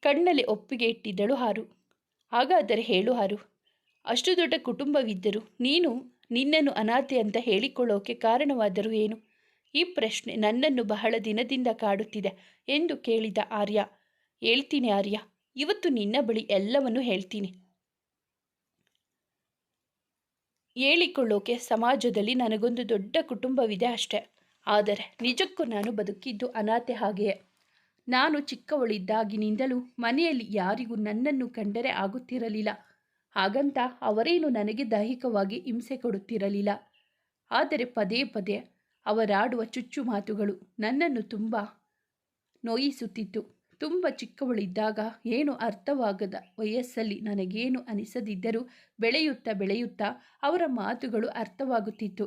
ಕಣ್ಣಲ್ಲಿ ಒಪ್ಪಿಗೆ ಇಟ್ಟಿದ್ದಳು ಹಾರು. ಹಾಗಾದರೆ ಹೇಳು ಹಾರು, ಅಷ್ಟು ದೊಡ್ಡ ಕುಟುಂಬವಿದ್ದರೂ ನೀನು ನಿನ್ನನ್ನು ಅನಾಥೆ ಅಂತ ಹೇಳಿಕೊಳ್ಳೋಕೆ ಕಾರಣವಾದರೂ ಏನು? ಈ ಪ್ರಶ್ನೆ ನನ್ನನ್ನು ಬಹಳ ದಿನದಿಂದ ಕಾಡುತ್ತಿದೆ ಎಂದು ಕೇಳಿದ ಆರ್ಯ. ಹೇಳ್ತೀನಿ ಆರ್ಯ, ಇವತ್ತು ನಿನ್ನ ಬಳಿ ಎಲ್ಲವನ್ನೂ ಹೇಳ್ತೀನಿ. ಹೇಳಿಕೊಳ್ಳೋಕೆ ಸಮಾಜದಲ್ಲಿ ನನಗೊಂದು ದೊಡ್ಡ ಕುಟುಂಬವಿದೆ ಅಷ್ಟೆ. ಆದರೆ ನಿಜಕ್ಕೂ ನಾನು ಬದುಕಿದ್ದು ಅನಾಥೆ ಹಾಗೆಯೇ. ನಾನು ಚಿಕ್ಕವಳಿದ್ದಾಗಿನಿಂದಲೂ ಮನೆಯಲ್ಲಿ ಯಾರಿಗೂ ನನ್ನನ್ನು ಕಂಡರೆ ಆಗುತ್ತಿರಲಿಲ್ಲ. ಹಾಗಂತ ಅವರೇನು ನನಗೆ ದೈಹಿಕವಾಗಿ ಹಿಂಸೆ ಕೊಡುತ್ತಿರಲಿಲ್ಲ. ಆದರೆ ಪದೇ ಪದೇ ಅವರಾಡುವ ಚುಚ್ಚು ಮಾತುಗಳು ನನ್ನನ್ನು ತುಂಬ ನೋಯಿಸುತ್ತಿತ್ತು. ತುಂಬ ಚಿಕ್ಕವಳಿದ್ದಾಗ ಏನು ಅರ್ಥವಾಗದ ವಯಸ್ಸಲ್ಲಿ ನನಗೇನು ಅನಿಸದಿದ್ದರೂ ಬೆಳೆಯುತ್ತಾ ಬೆಳೆಯುತ್ತಾ ಅವರ ಮಾತುಗಳು ಅರ್ಥವಾಗುತ್ತಿತ್ತು.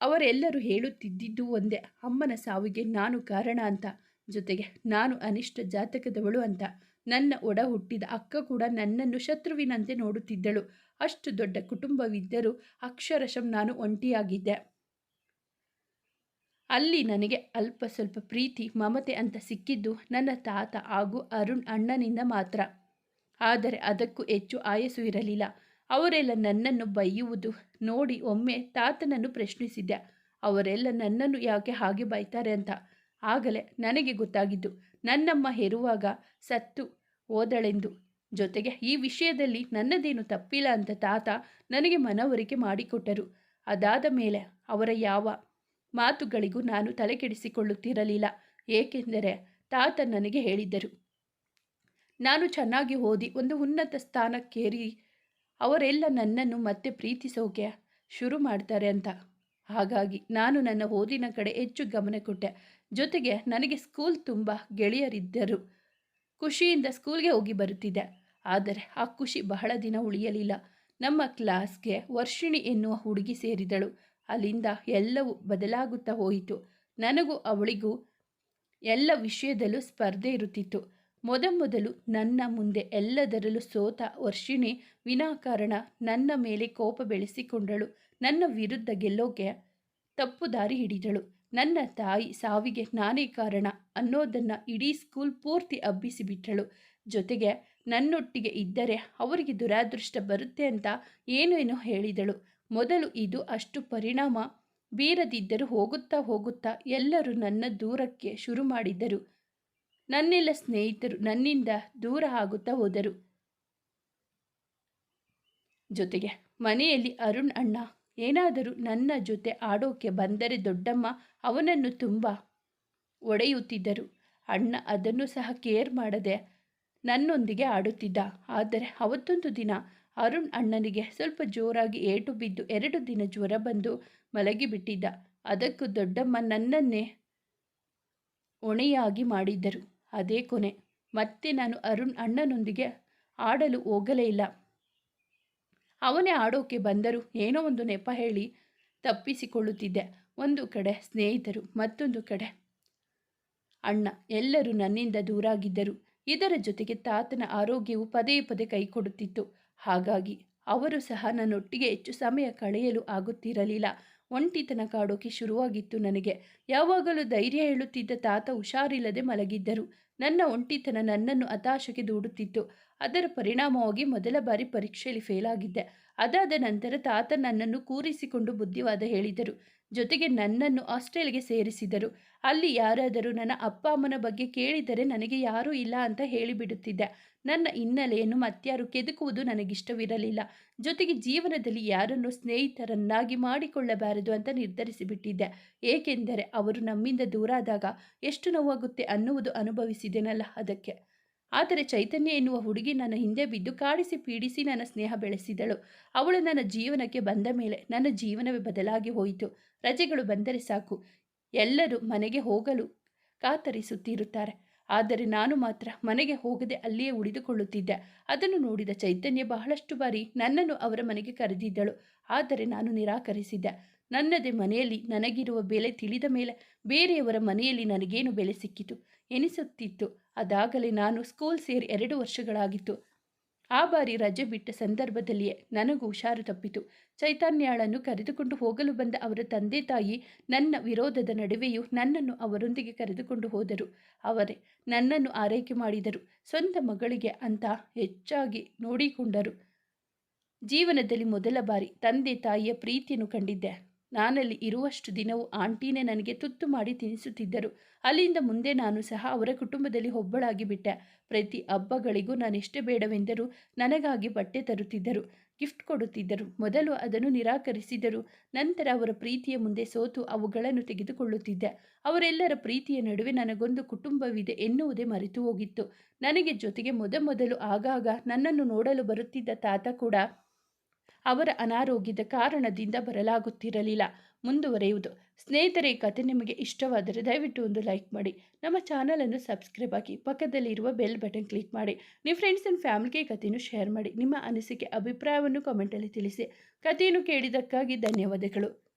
ಅವರೆಲ್ಲರೂ ಹೇಳುತ್ತಿದ್ದಿದ್ದು ಒಂದೇ, ಅಮ್ಮನ ಸಾವಿಗೆ ನಾನು ಕಾರಣ ಅಂತ. ಜೊತೆಗೆ ನಾನು ಅನಿಷ್ಟ ಜಾತಕದವಳು ಅಂತ. ನನ್ನ ಒಡ ಹುಟ್ಟಿದ ಅಕ್ಕ ಕೂಡ ನನ್ನನ್ನು ಶತ್ರುವಿನಂತೆ ನೋಡುತ್ತಿದ್ದಳು. ಅಷ್ಟು ದೊಡ್ಡ ಕುಟುಂಬವಿದ್ದರೂ ಅಕ್ಷರಶಃ ನಾನು ಒಂಟಿಯಾಗಿದ್ದೆ. ಅಲ್ಲಿ ನನಗೆ ಅಲ್ಪ ಸ್ವಲ್ಪ ಪ್ರೀತಿ, ಮಮತೆ ಅಂತ ಸಿಕ್ಕಿದ್ದು ನನ್ನ ತಾತ ಹಾಗೂ ಅರುಣ್ ಅಣ್ಣನಿಂದ ಮಾತ್ರ. ಆದರೆ ಅದಕ್ಕೂ ಹೆಚ್ಚು ಆಯಸ್ಸು ಇರಲಿಲ್ಲ. ಅವರೆಲ್ಲ ನನ್ನನ್ನು ಬೈಯುವುದು ನೋಡಿ ಒಮ್ಮೆ ತಾತನನ್ನು ಪ್ರಶ್ನಿಸಿದ್ದೆ. ಅವರೆಲ್ಲ ನನ್ನನ್ನು ಯಾಕೆ ಹಾಗೆ ಬೈತಾರೆ ಅಂತ. ಆಗಲೇ ನನಗೆ ಗೊತ್ತಾಗಿದ್ದು, ನನ್ನಮ್ಮ ಹೆರುವಾಗ ಸತ್ತು ಹೋದಳೆಂದು. ಜೊತೆಗೆ ಈ ವಿಷಯದಲ್ಲಿ ನನ್ನದೇನು ತಪ್ಪಿಲ್ಲ ಅಂತ ತಾತ ನನಗೆ ಮನವರಿಕೆ ಮಾಡಿಕೊಟ್ಟರು. ಅದಾದ ಮೇಲೆ ಅವರ ಯಾವ ಮಾತುಗಳಿಗೂ ನಾನು ತಲೆಕೆಡಿಸಿಕೊಳ್ಳುತ್ತಿರಲಿಲ್ಲ. ಏಕೆಂದರೆ ತಾತ ನನಗೆ ಹೇಳಿದ್ದರು. ನಾನು ಚೆನ್ನಾಗಿ ಓದಿ ಒಂದು ಉನ್ನತ ಸ್ಥಾನಕ್ಕೇರಿ ಅವರೆಲ್ಲ ನನ್ನನ್ನು ಮತ್ತೆ ಪ್ರೀತಿಸೋಕೆ ಶುರು ಮಾಡ್ತಾರೆ ಅಂತ. ಹಾಗಾಗಿ ನಾನು ನನ್ನ ಓದಿನ ಕಡೆ ಹೆಚ್ಚು ಗಮನ ಕೊಟ್ಟೆ. ಜೊತೆಗೆ ನನಗೆ ಸ್ಕೂಲ್ ತುಂಬ ಗೆಳೆಯರಿದ್ದರು. ಖುಷಿಯಿಂದ ಸ್ಕೂಲ್ಗೆ ಹೋಗಿ ಬರುತ್ತಿದ್ದೆ. ಆದರೆ ಆ ಖುಷಿ ಬಹಳ ದಿನ ಉಳಿಯಲಿಲ್ಲ. ನಮ್ಮ ಕ್ಲಾಸ್ಗೆ ವರ್ಷಿಣಿ ಎನ್ನುವ ಹುಡುಗಿ ಸೇರಿದಳು. ಅಲ್ಲಿಂದ ಎಲ್ಲವೂ ಬದಲಾಗುತ್ತಾ ಹೋಯಿತು. ನನಗೂ ಅವಳಿಗೂ ಎಲ್ಲ ವಿಷಯದಲ್ಲೂ ಸ್ಪರ್ಧೆ ಇರುತ್ತಿತ್ತು. ಮೊದಮೊದಲು ನನ್ನ ಮುಂದೆ ಎಲ್ಲದರಲ್ಲೂ ಸೋತ ವರ್ಷಿಣಿ ವಿನಾಕಾರಣ ನನ್ನ ಮೇಲೆ ಕೋಪ ಬೆಳೆಸಿಕೊಂಡಳು. ನನ್ನ ವಿರುದ್ಧ ಗೆಲ್ಲೋಕೆ ತಪ್ಪು ದಾರಿ ಹಿಡಿದಳು. ನನ್ನ ತಾಯಿ ಸಾವಿಗೆ ನಾನೇ ಕಾರಣ ಅನ್ನೋದನ್ನು ಇಡೀ ಸ್ಕೂಲ್ ಪೂರ್ತಿ ಹಬ್ಬಿಸಿಬಿಟ್ಟಳು ಜೊತೆಗೆ ನನ್ನೊಟ್ಟಿಗೆ ಇದ್ದರೆ ಅವರಿಗೆ ದುರಾದೃಷ್ಟ ಬರುತ್ತೆ ಅಂತ ಏನೇನೋ ಹೇಳಿದಳು. ಮೊದಲು ಇದು ಅಷ್ಟು ಪರಿಣಾಮ ಬೀರದಿದ್ದರೂ ಹೋಗುತ್ತಾ ಹೋಗುತ್ತಾ ಎಲ್ಲರೂ ನನ್ನ ದೂರಕ್ಕೆ ಶುರು ಮಾಡಿದ್ದರು ನನ್ನೆಲ್ಲ ಸ್ನೇಹಿತರು ನನ್ನಿಂದ ದೂರ ಆಗುತ್ತಾ ಹೋದರು. ಜೊತೆಗೆ ಮನೆಯಲ್ಲಿ ಅರುಣ್ ಅಣ್ಣ, ಏನಾದರೂ ನನ್ನ ಜೊತೆ ಆಡೋಕೆ ಬಂದರೆ ದೊಡ್ಡಮ್ಮ ಅವನನ್ನು ತುಂಬ ಒಡೆಯುತ್ತಿದ್ದರು. ಅಣ್ಣ ಅದನ್ನು ಸಹ ಕೇರ್ ಮಾಡದೆ ನನ್ನೊಂದಿಗೆ ಆಡುತ್ತಿದ್ದ. ಆದರೆ ಅವತ್ತೊಂದು ದಿನ ಅರುಣ್ ಅಣ್ಣನಿಗೆ ಸ್ವಲ್ಪ ಜೋರಾಗಿ ಏಟು ಬಿದ್ದು ಎರಡು ದಿನ ಜ್ವರ ಬಂದು ಮಲಗಿಬಿಟ್ಟಿದ್ದ. ಅದಕ್ಕೂ ದೊಡ್ಡಮ್ಮ ನನ್ನನ್ನೇ ಹೊಣೆಯಾಗಿ ಮಾಡಿದ್ದರು. ಅದೇ ಕೊನೆ. ಮತ್ತೆ ನಾನು ಅರುಣ್ ಅಣ್ಣನೊಂದಿಗೆ ಆಡಲು ಹೋಗಲೇ ಇಲ್ಲ. ಅವನೇ ಆಡೋಕೆ ಬಂದರೂ ಏನೋ ಒಂದು ನೆಪ ಹೇಳಿ ತಪ್ಪಿಸಿಕೊಳ್ಳುತ್ತಿದ್ದೆ. ಒಂದು ಕಡೆ ಸ್ನೇಹಿತರು, ಮತ್ತೊಂದು ಕಡೆ ಅಣ್ಣ. ಎಲ್ಲರೂ ನನ್ನಿಂದ ದೂರಾಗಿದ್ದರು. ಇದರ ಜೊತೆಗೆ ತಾತನ ಆರೋಗ್ಯವು ಪದೇ ಪದೇ ಕೈಕೊಡುತ್ತಿತ್ತು. ಹಾಗಾಗಿ ಅವರು ಸಹ ನನ್ನೊಟ್ಟಿಗೆ ಹೆಚ್ಚು ಸಮಯ ಕಳೆಯಲು ಆಗುತ್ತಿರಲಿಲ್ಲ. ಒಂಟಿತನ ಕಾಡೋಕೆ ಶುರುವಾಗಿತ್ತು ನನಗೆ. ಯಾವಾಗಲೂ ಧೈರ್ಯ ಹೇಳುತ್ತಿದ್ದ ತಾತ ಹುಷಾರಿಲ್ಲದೆ ಮಲಗಿದ್ದರು. ನನ್ನ ಒಂಟಿತನ ನನ್ನನ್ನು ಹತಾಶೆಗೆ ದೂಡುತ್ತಿತ್ತು. ಅದರ ಪರಿಣಾಮವಾಗಿ ಮೊದಲ ಬಾರಿ ಪರೀಕ್ಷೆಯಲ್ಲಿ ಫೇಲ್ ಆಗಿದ್ದೆ. ಅದಾದ ನಂತರ ತಾತ ನನ್ನನ್ನು ಕೂರಿಸಿಕೊಂಡು ಬುದ್ಧಿವಾದ ಹೇಳಿದರು. ಜೊತೆಗೆ ನನ್ನನ್ನು ಹಾಸ್ಟೆಲ್ಗೆ ಸೇರಿಸಿದರು. ಅಲ್ಲಿ ಯಾರಾದರೂ ನನ್ನ ಅಪ್ಪ ಅಮ್ಮನ ಬಗ್ಗೆ ಕೇಳಿದರೆ ನನಗೆ ಯಾರೂ ಇಲ್ಲ ಅಂತ ಹೇಳಿಬಿಡುತ್ತಿದ್ದೆ. ನನ್ನ ಹಿನ್ನೆಲೆಯನ್ನು ಮತ್ಯಾರು ಕೆದಕುವುದು ನನಗಿಷ್ಟವಿರಲಿಲ್ಲ. ಜೊತೆಗೆ ಜೀವನದಲ್ಲಿ ಯಾರನ್ನು ಸ್ನೇಹಿತರನ್ನಾಗಿ ಮಾಡಿಕೊಳ್ಳಬಾರದು ಅಂತ ನಿರ್ಧರಿಸಿಬಿಟ್ಟಿದ್ದೆ. ಏಕೆಂದರೆ ಅವರು ನಮ್ಮಿಂದ ದೂರಾದಾಗ ಎಷ್ಟು ನೋವಾಗುತ್ತೆ ಅನ್ನುವುದು ಅನುಭವಿಸಿದೆನಲ್ಲ ಅದಕ್ಕೆ. ಆದರೆ ಚೈತನ್ಯ ಎನ್ನುವ ಹುಡುಗಿ ನನ್ನ ಹಿಂದೆ ಬಿದ್ದು ಕಾಡಿಸಿ ಪೀಡಿಸಿ ನನ್ನ ಸ್ನೇಹ ಬೆಳೆಸಿದಳು. ಅವಳು ನನ್ನ ಜೀವನಕ್ಕೆ ಬಂದ ಮೇಲೆ ನನ್ನ ಜೀವನವೇ ಬದಲಾಗಿ ಹೋಯಿತು. ರಜೆಗಳು ಬಂದರೆ ಸಾಕು. ಎಲ್ಲರೂ ಮನೆಗೆ ಹೋಗಲು ಕಾತರಿಸುತ್ತಿರುತ್ತಾರೆ. ಆದರೆ ನಾನು ಮಾತ್ರ ಮನೆಗೆ ಹೋಗದೆ ಅಲ್ಲಿಯೇ ಉಳಿದುಕೊಳ್ಳುತ್ತಿದ್ದೆ. ಅದನ್ನು ನೋಡಿದ ಚೈತನ್ಯ ಬಹಳಷ್ಟು ಬಾರಿ ನನ್ನನ್ನು ಅವರ ಮನೆಗೆ ಕರೆದಿದ್ದಳು. ಆದರೆ ನಾನು ನಿರಾಕರಿಸಿದ್ದೆ. ನನ್ನದೇ ಮನೆಯಲ್ಲಿ ನನಗಿರುವ ಬೆಲೆ ತಿಳಿದ ಮೇಲೆ ಬೇರೆಯವರ ಮನೆಯಲ್ಲಿ ನನಗೇನು ಬೆಲೆ ಸಿಕ್ಕಿತು? ಎನಿಸುತ್ತಿತ್ತು. ಅದಾಗಲೇ ನಾನು ಸ್ಕೂಲ್ ಸೇರಿ ಎರಡು ವರ್ಷಗಳಾಗಿತ್ತು. ಆ ಬಾರಿ ರಜೆ ಬಿಟ್ಟ ಸಂದರ್ಭದಲ್ಲಿಯೇ ನನಗೂ ಹುಷಾರು ತಪ್ಪಿತು. ಚೈತನ್ಯಾಳನ್ನು ಕರೆದುಕೊಂಡು ಹೋಗಲು ಬಂದ ಅವರ ತಂದೆ ತಾಯಿ ನನ್ನ ವಿರೋಧದ ನಡುವೆಯೂ ನನ್ನನ್ನು ಅವರೊಂದಿಗೆ ಕರೆದುಕೊಂಡು ಹೋದರು. ಅವರೇ ನನ್ನನ್ನು ಆರೈಕೆ ಮಾಡಿದರು. ಸ್ವಂತ ಮಗಳಿಗೆ ಅಂತ ಹೆಚ್ಚಾಗಿ ನೋಡಿಕೊಂಡರು. ಜೀವನದಲ್ಲಿ ಮೊದಲ ಬಾರಿ ತಂದೆ ತಾಯಿಯ ಪ್ರೀತಿಯನ್ನು ಕಂಡಿದ್ದೆ. ನಾನಲ್ಲಿ ಇರುವಷ್ಟು ದಿನವೂ ಆಂಟಿನೇ ನನಗೆ ತುತ್ತು ಮಾಡಿ ತಿನ್ನಿಸುತ್ತಿದ್ದರು ಅಲ್ಲಿಂದ ಮುಂದೆ ನಾನು ಸಹ ಅವರ ಕುಟುಂಬದಲ್ಲಿ ಒಬ್ಬಳಾಗಿ ಬಿಟ್ಟೆ ಪ್ರತಿ ಹಬ್ಬಗಳಿಗೂ ನಾನೆಷ್ಟೇ ಬೇಡವೆಂದರೂ ನನಗಾಗಿ ಬಟ್ಟೆ ತರುತ್ತಿದ್ದರು, ಗಿಫ್ಟ್ ಕೊಡುತ್ತಿದ್ದರು, ಮೊದಲು ಅದನ್ನು ನಿರಾಕರಿಸಿದರು, ನಂತರ ಅವರ ಪ್ರೀತಿಯ ಮುಂದೆ ಸೋತು ಅವುಗಳನ್ನು ತೆಗೆದುಕೊಳ್ಳುತ್ತಿದ್ದೆ. ಅವರೆಲ್ಲರ ಪ್ರೀತಿಯ ನಡುವೆ ನನಗೊಂದು ಕುಟುಂಬವಿದೆ ಎನ್ನುವುದೇ ಮರೆತು ಹೋಗಿತ್ತು ನನಗೆ ಜೊತೆಗೆ ಮೊದಮೊದಲು ಆಗಾಗ ನನ್ನನ್ನು ನೋಡಲು ಬರುತ್ತಿದ್ದ ತಾತ ಕೂಡ ಅವರ ಅನಾರೋಗ್ಯದ ಕಾರಣದಿಂದ ಬರಲಾಗುತ್ತಿರಲಿಲ್ಲ. ಮುಂದುವರೆಯುವುದು. ಸ್ನೇಹಿತರೆ ಕತೆ ನಿಮಗೆ ಇಷ್ಟವಾದರೆ ದಯವಿಟ್ಟು ಒಂದು ಲೈಕ್ ಮಾಡಿ. ನಮ್ಮ ಚಾನಲನ್ನು ಸಬ್ಸ್ಕ್ರೈಬ್ ಆಗಿ ಪಕ್ಕದಲ್ಲಿರುವ ಬೆಲ್ ಬಟನ್ ಕ್ಲಿಕ್ ಮಾಡಿ. ನಿಮ್ಮ ಫ್ರೆಂಡ್ಸ್ ಆ್ಯಂಡ್ ಫ್ಯಾಮಿಲಿಗೆ ಕಥೆಯನ್ನು ಶೇರ್ ಮಾಡಿ. ನಿಮ್ಮ ಅನಿಸಿಕೆ, ಅಭಿಪ್ರಾಯವನ್ನು ಕಮೆಂಟಲ್ಲಿ ತಿಳಿಸಿ. ಕಥೆಯನ್ನು ಕೇಳಿದ್ದಕ್ಕಾಗಿ ಧನ್ಯವಾದಗಳು.